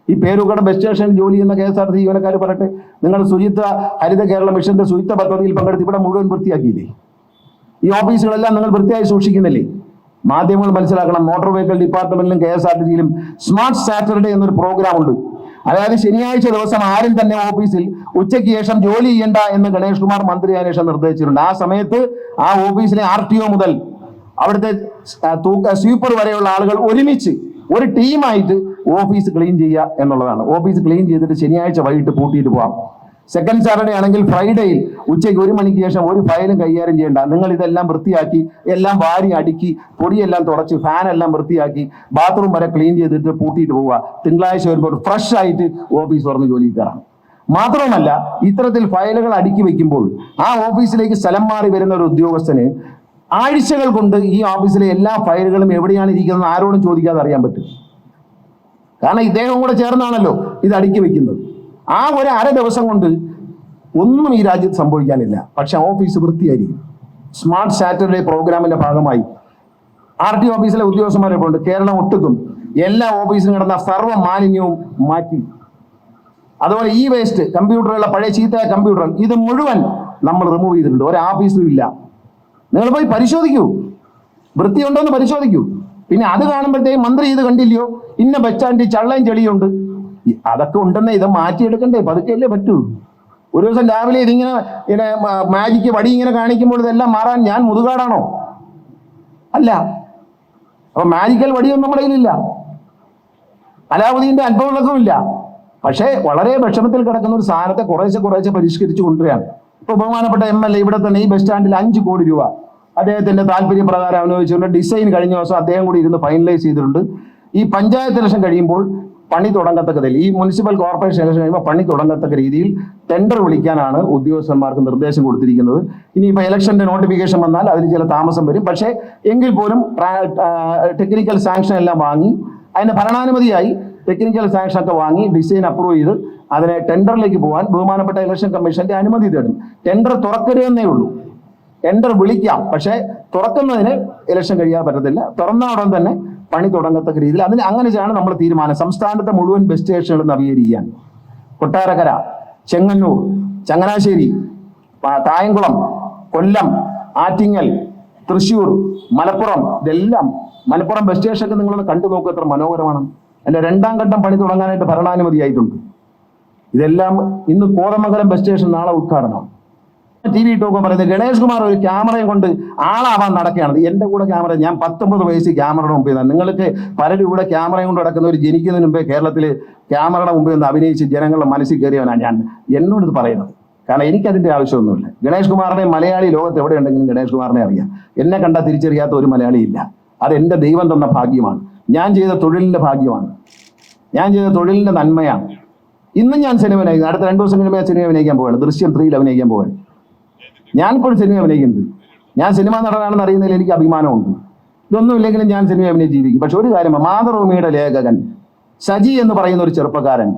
[SPEAKER 1] ഈ പേരുകട ബസ് സ്റ്റേഷനിൽ ജോലി ചെയ്യുന്ന കെ എസ് ആർ ടി ജീവനക്കാർ പറയട്ടെ നിങ്ങൾ ശുചിത്വ ഹരിത കേരള മിഷന്റെ ശുചിത്വ പദ്ധതിയിൽ പങ്കെടുത്ത് ഇവിടെ മുഴുവൻ വൃത്തിയാക്കിയില്ലേ? ഈ ഓഫീസുകളെല്ലാം നിങ്ങൾ വൃത്തിയായി സൂക്ഷിക്കുന്നില്ലേ? മാധ്യമങ്ങൾ മനസ്സിലാക്കണം. മോട്ടോർ വെഹിക്കിൾ ഡിപ്പാർട്ട്മെന്റിലും കെ എസ് ആർ ടി സിയിലും സ്മാർട്ട് സാറ്റർഡേ എന്നൊരു പ്രോഗ്രാം ഉണ്ട് അതായത് ശനിയാഴ്ച ദിവസം ആരും തന്നെ ഓഫീസിൽ ഉച്ചയ്ക്ക് ശേഷം ജോലി ചെയ്യേണ്ട എന്ന് ഗണേഷ് കുമാർ മന്ത്രി അന്വേഷണം നിർദ്ദേശിച്ചിട്ടുണ്ട്. ആ സമയത്ത് ആ ഓഫീസിലെ ആർ ടി ഒ മുതൽ അവിടുത്തെ തൂക്ക സ്വീപ്പർ വരെയുള്ള ആളുകൾ ഒരുമിച്ച് ഒരു ടീമായിട്ട് ഓഫീസ് ക്ലീൻ ചെയ്യുക എന്നുള്ളതാണ്. ഓഫീസ് ക്ലീൻ ചെയ്തിട്ട് ശനിയാഴ്ച വൈകിട്ട് പൂട്ടിയിട്ട് പോവാം. സെക്കൻഡ് സാറ്റർഡേ ആണെങ്കിൽ ഫ്രൈഡേയിൽ ഉച്ചയ്ക്ക് ഒരു മണിക്ക് ശേഷം ഒരു ഫയലും കൈകാര്യം ചെയ്യേണ്ട. നിങ്ങൾ ഇതെല്ലാം വൃത്തിയാക്കി എല്ലാം വാരി അടുക്കി പൊടിയെല്ലാം തുടച്ച് ഫാനെല്ലാം വൃത്തിയാക്കി ബാത്റൂം വരെ ക്ലീൻ ചെയ്തിട്ട് പൂട്ടിയിട്ട് പോവുക. തിങ്കളാഴ്ച വരുമ്പോൾ ഫ്രഷ് ആയിട്ട് ഓഫീസ് തുറന്ന് ജോലി കയറാം. മാത്രമല്ല ഇത്തരത്തിൽ ഫയലുകൾ അടുക്കി വെക്കുമ്പോൾ ആ ഓഫീസിലേക്ക് സ്ഥലം മാറി വരുന്ന ഒരു ഉദ്യോഗസ്ഥന് ആഴ്ചകൾ കൊണ്ട് ഈ ഓഫീസിലെ എല്ലാ ഫയലുകളും എവിടെയാണ് ഇരിക്കുന്നത് ആരോടും ചോദിക്കാതെ അറിയാൻ പറ്റും. കാരണം ഇദ്ദേഹം കൂടെ ചേർന്നാണല്ലോ ഇത് അടുക്കി വെക്കുന്നത്. ആ ഒരു അര ദിവസം കൊണ്ട് ഒന്നും ഈ രാജ്യത്ത് സംഭവിക്കാനില്ല. പക്ഷെ ഓഫീസ് വൃത്തിയായിരിക്കും സ്മാർട്ട് സാറ്റർഡേ പ്രോഗ്രാമിന്റെ ഭാഗമായി. ആർ ടി ഓഫീസിലെ ഉദ്യോഗസ്ഥന്മാരെ കൊണ്ട് കേരളം ഒട്ടുക്കും എല്ലാ ഓഫീസിലും കിടന്ന സർവ മാലിന്യവും മാറ്റി. അതുപോലെ ഈ വേസ്റ്റ് കമ്പ്യൂട്ടറുകളുടെ പഴയ ചീത്ത കമ്പ്യൂട്ടർ ഇത് മുഴുവൻ നമ്മൾ റിമൂവ് ചെയ്തിട്ടുണ്ട്. ഒരു ഓഫീസിലും ഇല്ല. നിങ്ങൾ പോയി പരിശോധിക്കൂ. വൃത്തിയുണ്ടോ എന്ന് പരിശോധിക്കൂ. പിന്നെ അത് കാണുമ്പോഴത്തേക്കും മന്ത്രി ഇത് കണ്ടില്ലയോ? ഇന്ന ബസ് സ്റ്റാൻഡിൽ ചള്ളയും ചെളിയുണ്ട് അതൊക്കെ ഉണ്ടെന്നേ ഇത് മാറ്റിയെടുക്കണ്ടേ? പതുക്കെയല്ലേ പറ്റൂ. ഒരു ദിവസം രാവിലെ ഇതിങ്ങനെ ഇങ്ങനെ മാജിക്ക് വടി ഇങ്ങനെ കാണിക്കുമ്പോൾ ഇതെല്ലാം മാറാൻ ഞാൻ മുതുകാടാണോ? അല്ല. അപ്പൊ മാജിക്കൽ വടിയൊന്നും നമ്മുടെ കയ്യിലില്ല. അലാവുദ്ദീന്റെ അനുഭവങ്ങളൊക്കെ ഇല്ല. പക്ഷേ വളരെ വിഷമത്തിൽ കിടക്കുന്ന ഒരു സാധനത്തെ കുറേശ്ശെ കുറേശ്ശെ പരിഷ്കരിച്ചു കൊണ്ടുവരികയാണ്. ഇപ്പൊ ബഹുമാനപ്പെട്ട എം എൽ എ ഇവിടെ തന്നെ ഈ ബസ് സ്റ്റാൻഡിൽ അഞ്ച് കോടി രൂപ അദ്ദേഹത്തിന്റെ താല്പര്യപ്രകാരം അനുഭവിച്ചുകൊണ്ട് ഡിസൈൻ കഴിഞ്ഞ ദിവസം അദ്ദേഹം കൂടി ഇരുന്ന് ഫൈനലൈസ് ചെയ്തിട്ടുണ്ട്. ഈ പഞ്ചായത്ത് ഇലക്ഷൻ കഴിയുമ്പോൾ പണി തുടങ്ങത്തക്കതിൽ ഈ മുനിസിപ്പൽ കോർപ്പറേഷൻ ഇലക്ഷൻ കഴിയുമ്പോൾ പണി തുടങ്ങത്തക്ക രീതിയിൽ ടെൻഡർ വിളിക്കാനാണ് ഉദ്യോഗസ്ഥന്മാർക്ക് നിർദ്ദേശം കൊടുത്തിരിക്കുന്നത്. ഇനിയിപ്പോൾ ഇലക്ഷന്റെ നോട്ടിഫിക്കേഷൻ വന്നാൽ അതിന് ചില താമസം വരും. പക്ഷേ എങ്കിൽ പോലും ടെക്നിക്കൽ സാങ്ഷൻ എല്ലാം വാങ്ങി അതിന് ഭരണാനുമതിയായി ടെക്നിക്കൽ സാങ്ഷൻ ഒക്കെ വാങ്ങി ഡിസൈൻ അപ്രൂവ് ചെയ്ത് അതിനെ ടെൻഡറിലേക്ക് പോകാൻ ബഹുമാനപ്പെട്ട ഇലക്ഷൻ കമ്മീഷന്റെ അനുമതി തേടും. ടെൻഡർ തുറക്കരുതെന്നേ ഉള്ളൂ. ടെൻഡർ വിളിക്കാം. പക്ഷേ തുറക്കുന്നതിന് ഇലക്ഷൻ കഴിയാൻ പറ്റത്തില്ല. തുറന്ന ഉടൻ തന്നെ പണി തുടങ്ങത്തക്ക രീതിയിൽ അതിന് അങ്ങനെയാണ് നമ്മൾ തീരുമാനം. സംസ്ഥാനത്തെ മുഴുവൻ ബസ് സ്റ്റേഷനുകൾ നവീകരിക്കാൻ കൊട്ടാരക്കര ചെങ്ങന്നൂർ ചങ്ങനാശ്ശേരി തായംകുളം കൊല്ലം ആറ്റിങ്ങൽ തൃശ്ശൂർ മലപ്പുറം ഇതെല്ലാം മലപ്പുറം ബസ് സ്റ്റേഷനൊക്കെ നിങ്ങളൊന്ന് കണ്ടു നോക്കുക എത്ര മനോഹരമാണ്. എന്റെ രണ്ടാം ഘട്ടം പണി തുടങ്ങാനായിട്ട് ഭരണാനുമതി ആയിട്ടുണ്ട് ഇതെല്ലാം ഇന്ന് കോതമംഗലം ബസ് സ്റ്റേഷൻ നാളെ ഉദ്ഘാടനം ടി വി ടോക്കും പറയുന്നത് ഗണേഷ് കുമാർ ഒരു ക്യാമറയും കൊണ്ട് ആളാവാൻ നടക്കുകയാണ്. എന്റെ കൂടെ ക്യാമറ ഞാൻ പത്തൊമ്പത് വയസ്സ് ക്യാമറയുടെ മുമ്പിൽ നിന്നാണ്. നിങ്ങൾക്ക് പലരും ഇവിടെ ക്യാമറയും കൊണ്ട് നടക്കുന്നവർ ജനിക്കുന്നതിന് മുമ്പേ കേരളത്തിൽ ക്യാമറയുടെ മുമ്പിൽ നിന്ന് അഭിനയിച്ച് ജനങ്ങളുടെ മനസ്സിൽ കയറിയവനാണ് ഞാൻ. എന്നോട് ഇത് പറയുന്നത്. കാരണം എനിക്കതിന്റെ ആവശ്യമൊന്നുമില്ല. ഗണേഷ് കുമാറിനെ മലയാളി ലോകത്ത് എവിടെ ഉണ്ടെങ്കിലും ഗണേഷ് കുമാറിനെ അറിയാം. എന്നെ കണ്ടാൽ തിരിച്ചറിയാത്ത ഒരു മലയാളിയില്ല അത് എന്റെ ദൈവം തന്ന ഭാഗ്യമാണ്. ഞാൻ ചെയ്ത തൊഴിലിന്റെ ഭാഗ്യമാണ്. ഞാൻ ചെയ്ത തൊഴിലിന്റെ നന്മയാണ്. ഇന്നും ഞാൻ സിനിമ അടുത്ത രണ്ടു ദിവസം കഴിയുമ്പോൾ സിനിമ അഭിനയിക്കാൻ പോവാണ് ദൃശ്യം ത്രീയിൽ അഭിനയിക്കാൻ പോവാണ് ഞാനിപ്പോൾ സിനിമ അഭിനയിക്കുന്നുണ്ട്. ഞാൻ സിനിമ നടനാണെന്ന് അറിയുന്നതിൽ എനിക്ക് അഭിമാനമുണ്ട്. ഇതൊന്നും ഇല്ലെങ്കിലും ഞാൻ സിനിമ അഭിനയിച്ച് ജീവിക്കും. പക്ഷെ ഒരു കാര്യം മാതൃഭൂമിയുടെ ലേഖകൻ സജി എന്ന് പറയുന്ന ഒരു ചെറുപ്പക്കാരൻ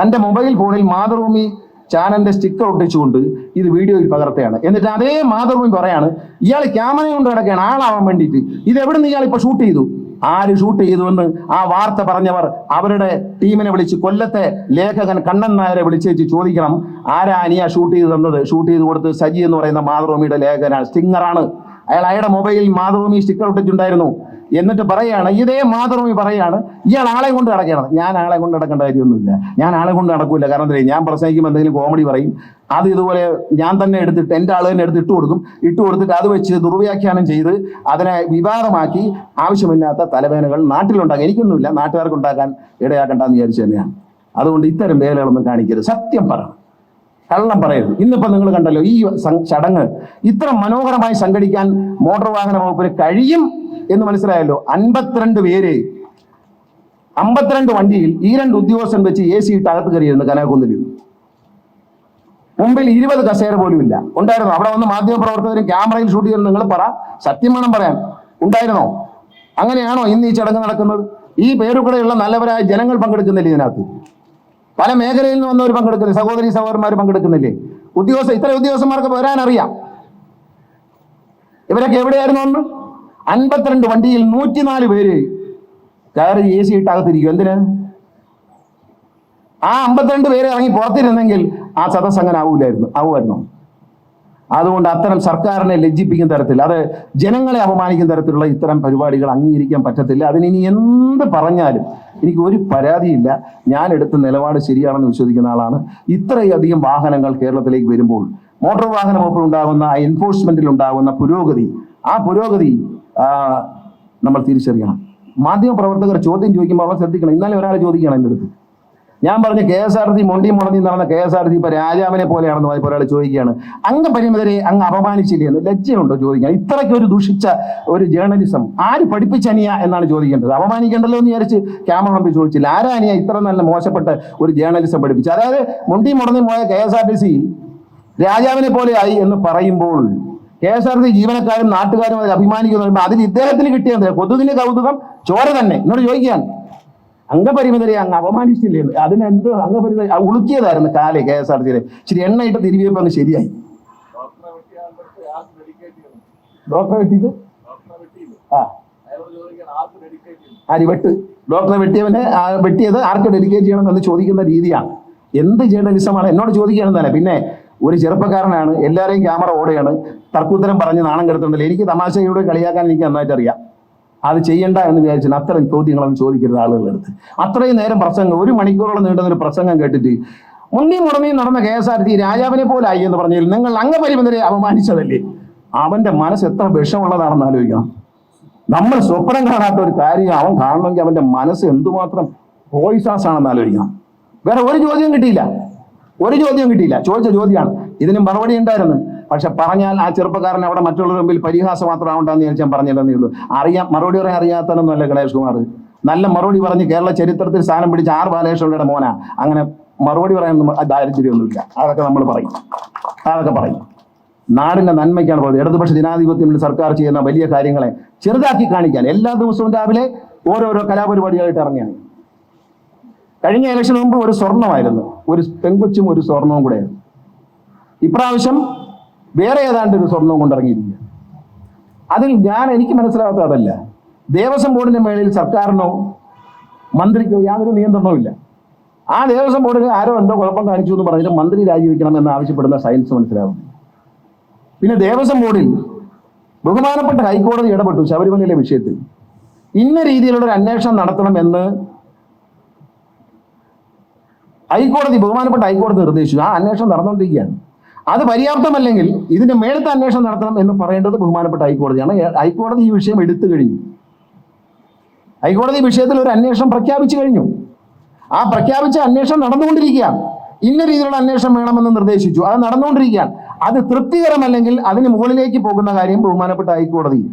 [SPEAKER 1] തന്റെ മൊബൈൽ ഫോണിൽ മാതൃഭൂമി ചാനലിന്റെ സ്റ്റിക്കർ ഒട്ടിച്ചുകൊണ്ട് ഇത് വീഡിയോയിൽ പകർത്തുകയാണ്. എന്നിട്ട് അതേ മാതൃഭൂമി പറയാണ് ഇയാൾ ക്യാമറ കൊണ്ട് കിടക്കുകയാണ്. ആളാവാൻ വേണ്ടിയിട്ട്. ഇത് എവിടെ നിന്ന് ഇയാൾ ഇപ്പൊ ഷൂട്ട് ചെയ്തു? ആര് ഷൂട്ട് ചെയ്തുവെന്ന് ആ വാർത്ത പറഞ്ഞവർ അവരുടെ ടീമിനെ വിളിച്ച് കൊല്ലത്തെ ലേഖകൻ കണ്ണൻ നായരെ വിളിച്ചേച്ച് ചോദിക്കണം ആരാ അനിയ ഷൂട്ട് ചെയ്ത് തന്നത്? ഷൂട്ട് ചെയ്ത് കൊടുത്ത് സജി എന്ന് പറയുന്ന മാതൃഭൂമിയുടെ ലേഖകനാണ് സ്റ്റിങ്ങറാണ് അയാൾ അയാളുടെ മൊബൈലിൽ മാതൃഭൂമി സ്റ്റിക്കർ ഒട്ടിച്ചുണ്ടായിരുന്നു എന്നിട്ട് പറയാണ് ഇതേ മാതൃഭൂമി പറയാണ് ഇയാൾ ആളെ കൊണ്ട് നടക്കണം ഞാൻ ആളെ കൊണ്ട് നടക്കേണ്ട കാര്യമൊന്നുമില്ല. ഞാൻ ആളെ കൊണ്ട് നടക്കൂല. കാരണം എന്താ ഞാൻ പ്രസംഗിക്കുമ്പോൾ എന്തെങ്കിലും കോമഡി പറയും അത് ഇതുപോലെ ഞാൻ തന്നെ എടുത്തിട്ട് എന്റെ ആൾ തന്നെ എടുത്ത് ഇട്ട് കൊടുക്കും. ഇട്ട് കൊടുത്തിട്ട് അത് വെച്ച് ദുർവ്യാഖ്യാനം ചെയ്ത് അതിനെ വിവാദമാക്കി ആവശ്യമില്ലാത്ത തലവേദനകൾ നാട്ടിലുണ്ടാക്കാൻ എനിക്കൊന്നുമില്ല നാട്ടുകാർക്ക് ഉണ്ടാക്കാൻ ഇടയാക്കണ്ടെന്ന് വിചാരിച്ചു തന്നെയാണ്. അതുകൊണ്ട് ഇത്തരം വേലകളൊന്നും കാണിക്കരുത്. സത്യം പറയണം കള്ളം പറയരുത്. ഇന്നിപ്പോൾ നിങ്ങൾ കണ്ടല്ലോ ഈ ചടങ്ങ് ഇത്ര മനോഹരമായി സംഘടിക്കാൻ മോട്ടോർ വാഹന വകുപ്പിന് കഴിയും എന്ന് മനസ്സിലായല്ലോ. അൻപത്തിരണ്ട് പേര് അമ്പത്തിരണ്ട് വണ്ടിയിൽ ഈ രണ്ട് ഉദ്യോഗസ്ഥൻ വെച്ച് എ സി ഇട്ട് അകത്ത് കയറിയിരുന്നു കനകക്കുന്നിൽ. മുമ്പിൽ ഇരുപത് കസേര പോലും ഇല്ല. ഉണ്ടായിരുന്നോ? അവിടെ വന്ന് മാധ്യമപ്രവർത്തകരും ക്യാമറയിൽ ഷൂട്ട് ചെയ്യുന്നത് നിങ്ങൾ പറ. സത്യം വേണം പറയാൻ. ഉണ്ടായിരുന്നോ? അങ്ങനെയാണോ ഇന്ന് ഈ ചടങ്ങ് നടക്കുന്നത്? ഈ പേരുകൂടെയുള്ള നല്ലവരായ ജനങ്ങൾ പങ്കെടുക്കുന്നില്ല ഇതിനകത്ത്? പല മേഖലയിൽ നിന്ന് വന്നവർ പങ്കെടുക്കുന്നില്ല? സഹോദരി സഹോദരന്മാർ പങ്കെടുക്കുന്നില്ലേ? ഉദ്യോഗസ്ഥ ഇത്ര ഉദ്യോഗസ്ഥന്മാർക്ക് വരാനറിയാം. ഇവരൊക്കെ എവിടെയായിരുന്നു അന്ന്? അൻപത്തിരണ്ട് വണ്ടിയിൽ നൂറ്റിനാല് പേര് കയറി എ സി ഇട്ടകത്തിരിക്കും എന്തിന്? ആ അമ്പത്തിരണ്ട് പേര് ഇറങ്ങി പുറത്തിരുന്നെങ്കിൽ ആ സദസ് അങ്ങനെ ആവൂലായിരുന്നു ആവുമായിരുന്നു? അതുകൊണ്ട് അത്തരം സർക്കാരിനെ ലജ്ജിപ്പിക്കുന്ന തരത്തിൽ അത് ജനങ്ങളെ അപമാനിക്കുന്ന തരത്തിലുള്ള ഇത്തരം പരിപാടികൾ അംഗീകരിക്കാൻ പറ്റത്തില്ല. അതിന് ഇനി എന്ത് പറഞ്ഞാലും എനിക്ക് ഒരു പരാതിയില്ല. ഞാൻ എടുത്ത നിലപാട് ശരിയാണെന്ന് വിശ്വസിക്കുന്ന ആളാണ്. ഇത്രയധികം വാഹനങ്ങൾ കേരളത്തിലേക്ക് വരുമ്പോൾ മോട്ടോർ വാഹന വകുപ്പിൽ ഉണ്ടാകുന്ന എൻഫോഴ്സ്മെന്റിൽ ഉണ്ടാകുന്ന പുരോഗതി ആ പുരോഗതി നമ്മൾ തിരിച്ചറിയണം. മാധ്യമ പ്രവർത്തകർ ചോദ്യം ചോദിക്കുമ്പോൾ അവർ ശ്രദ്ധിക്കണം. ഇന്നലെ ഒരാൾ ചോദിക്കണം എന്റെ അടുത്ത്. ഞാൻ പറഞ്ഞ കെ എസ് ആർ ടി മൊണ്ടി മുടങ്ങി നടന്ന കെ എസ് ആർ ടി ഇപ്പൊ രാജാവിനെ പോലെയാണെന്ന് പറഞ്ഞ ഒരാൾ ചോദിക്കുകയാണ്. അങ്ങ് പരിമിതരെ അങ്ങ് അപമാനിച്ചില്ലേ എന്ന് ലജ്ജയുണ്ടോ ചോദിക്കാൻ? ഇത്രയ്ക്ക് ഒരു ദുഷിച്ച ഒരു ജേർണലിസം ആര് പഠിപ്പിച്ചനിയ എന്നാണ് ചോദിക്കേണ്ടത്. അപമാനിക്കേണ്ടല്ലോ എന്ന് വിചാരിച്ച് ക്യാമറ നമ്പി ചോദിച്ചില്ല. ആരാനിയ ഇത്ര നല്ല മോശപ്പെട്ട ഒരു ജേർണലിസം പഠിപ്പിച്ചു അതായത് മുണ്ടി മുടങ്ങി പോയ K S R T C രാജാവിനെ പോലെയായി എന്ന് പറയുമ്പോൾ കെ എസ് ആർ ടി ജീവനക്കാരും നാട്ടുകാരും അതിൽ അഭിമാനിക്കുന്നു അതിൽ ഇദ്ദേഹത്തിന് കിട്ടിയത് കൊതുകിന് കൗതുകം ചോര തന്നെ. എന്നോട് ചോദിക്കാൻ അംഗപരിമിതരെ അങ്ങ് അപമാനിച്ചില്ലേ? അതിന് അതിനെന്ത് അംഗപരിമിത ഉളുക്കിയതായിരുന്നു കാലെ കെ എസ് ആർ ടിയിലെ ശരി എണ്ണയിട്ട് തിരിവിയപ്പോ അങ്ങ് ശരിയായി. ഡോക്ടറെ വെട്ട്. ഡോക്ടറെ വെട്ടിയവന് വെട്ടിയത് ആർക്ക് ഡെഡിക്കേറ്റ് ചെയ്യണം എന്ന് ചോദിക്കുന്ന രീതിയാണ്. എന്ത് ജേർണലിസമാണ് എന്നോട് ചോദിക്കണം തന്നെ പിന്നെ ഒരു ചെറുപ്പക്കാരനാണ് എല്ലാവരെയും ക്യാമറ ഓടെയാണ് തർക്കുത്തരം പറഞ്ഞ് നാണം കെടുത്തുണ്ടല്ലോ എനിക്ക് തമാശയോട് കളിയാക്കാൻ എനിക്ക് നന്നായിട്ട് അറിയാം. അത് ചെയ്യണ്ട എന്ന് വിചാരിച്ചാൽ അത്തരം ചോദ്യങ്ങളൊന്നും ചോദിക്കരുത് ആളുകളെടുത്ത് അത്രയും നേരം പ്രസംഗം ഒരു മണിക്കൂറോളം നീണ്ടുന്ന ഒരു പ്രസംഗം കേട്ടിട്ട് മുന്നി മുടമയും നടന്ന കെ എസ് ആർ ടി രാജാവിനെ പോലായി എന്ന് പറഞ്ഞാൽ നിങ്ങൾ അംഗപരിമിതരെ അപമാനിച്ചതല്ലേ? അവന്റെ മനസ്സ് എത്ര വിഷമുള്ളതാണെന്ന് ആലോചിക്കണം. നമ്മൾ സ്വപ്നം കാണാത്ത ഒരു കാര്യം അവൻ കാണണമെങ്കിൽ അവന്റെ മനസ്സ് എന്തുമാത്രം പോയിസാസ് ആണെന്ന് ആലോചിക്കണം. വേറെ ഒരു ചോദ്യം കിട്ടിയില്ല. ഒരു ചോദ്യം കിട്ടിയില്ല. ചോദിച്ച ചോദ്യമാണ് ഇതിന് മറുപടി ഉണ്ടായിരുന്നു പക്ഷെ പറഞ്ഞാൽ ആ ചെറുപ്പക്കാരൻ അവിടെ മറ്റുള്ളവരുടെ മുമ്പിൽ പരിഹാസം മാത്രമാവണ്ടെന്ന് ഞാൻ പറഞ്ഞില്ലെന്നേ ഉള്ളൂ. അറിയാം മറുപടി പറയാൻ അറിയാത്തതൊന്നുമല്ല ഗണേഷ് കുമാർ. നല്ല മറുപടി പറഞ്ഞ് കേരള ചരിത്രത്തിൽ സ്ഥാനം പിടിച്ച ആർ ബാലകൃഷ്ണയുടെ മോന. അങ്ങനെ മറുപടി പറയാനൊന്നും ദാരിദ്ര്യമൊന്നുമില്ല. അതൊക്കെ നമ്മൾ പറയും. അതൊക്കെ പറയും. നാടിന്റെ നന്മയ്ക്കാണ് പോകുന്നത് ഇടതുപക്ഷ ജനാധിപത്യം സർക്കാർ ചെയ്യുന്ന വലിയ കാര്യങ്ങളെ ചെറുതാക്കി കാണിക്കാൻ എല്ലാ ദിവസവും രാവിലെ ഓരോരോ കലാപരിപാടികളായിട്ട് ഇറങ്ങിയാണ് കഴിഞ്ഞ ഇലക്ഷന് മുമ്പ് ഒരു സ്വർണമായിരുന്നു. ഒരു പെങ്കൊച്ചും ഒരു സ്വർണവും കൂടെയായിരുന്നു ഇപ്രാവശ്യം വേറെ ഏതാണ്ട് ഒരു സ്വർണവും കൊണ്ടിറങ്ങിയിരിക്കുക അതിൽ ഞാൻ എനിക്ക് മനസ്സിലാവാത്ത അതല്ല. ദേവസ്വം ബോർഡിന്റെ മേളിൽ സർക്കാരിനോ മന്ത്രിക്കോ യാതൊരു നിയന്ത്രണവും ഇല്ല. ആ ദേവസ്വം ബോർഡിന് ആരോ എന്തോ കുഴപ്പം കാണിച്ചു എന്ന് പറഞ്ഞിട്ട് മന്ത്രി രാജിവെക്കണം എന്ന് ആവശ്യപ്പെടുന്ന സയൻസ് മനസ്സിലാവുന്നു പിന്നെ ദേവസ്വം ബോർഡിൽ ബഹുമാനപ്പെട്ട ഹൈക്കോടതി ഇടപെട്ടു ശബരിമലയിലെ വിഷയത്തിൽ. ഇന്ന രീതിയിലുള്ള ഒരു അന്വേഷണം നടത്തണം എന്ന് ഹൈക്കോടതി ബഹുമാനപ്പെട്ട ഹൈക്കോടതി നിർദ്ദേശിച്ചു. ആ അന്വേഷണം നടന്നുകൊണ്ടിരിക്കുകയാണ്. അത് പര്യാപ്തമല്ലെങ്കിൽ ഇതിന്റെ മേളത്തെ അന്വേഷണം നടത്തണം എന്ന് പറയേണ്ടത് ബഹുമാനപ്പെട്ട ഹൈക്കോടതിയാണ്. ഹൈക്കോടതി ഈ വിഷയം എടുത്തു കഴിഞ്ഞു. ഹൈക്കോടതി വിഷയത്തിൽ ഒരു അന്വേഷണം പ്രഖ്യാപിച്ചു കഴിഞ്ഞു. ആ പ്രഖ്യാപിച്ച അന്വേഷണം നടന്നുകൊണ്ടിരിക്കുകയാണ്. ഇന്ന രീതിയിലുള്ള അന്വേഷണം വേണമെന്ന് നിർദ്ദേശിച്ചു. അത് നടന്നുകൊണ്ടിരിക്കുകയാണ്. അത് തൃപ്തികരമല്ലെങ്കിൽ അതിന് മുകളിലേക്ക് പോകുന്ന കാര്യം ബഹുമാനപ്പെട്ട ഹൈക്കോടതി.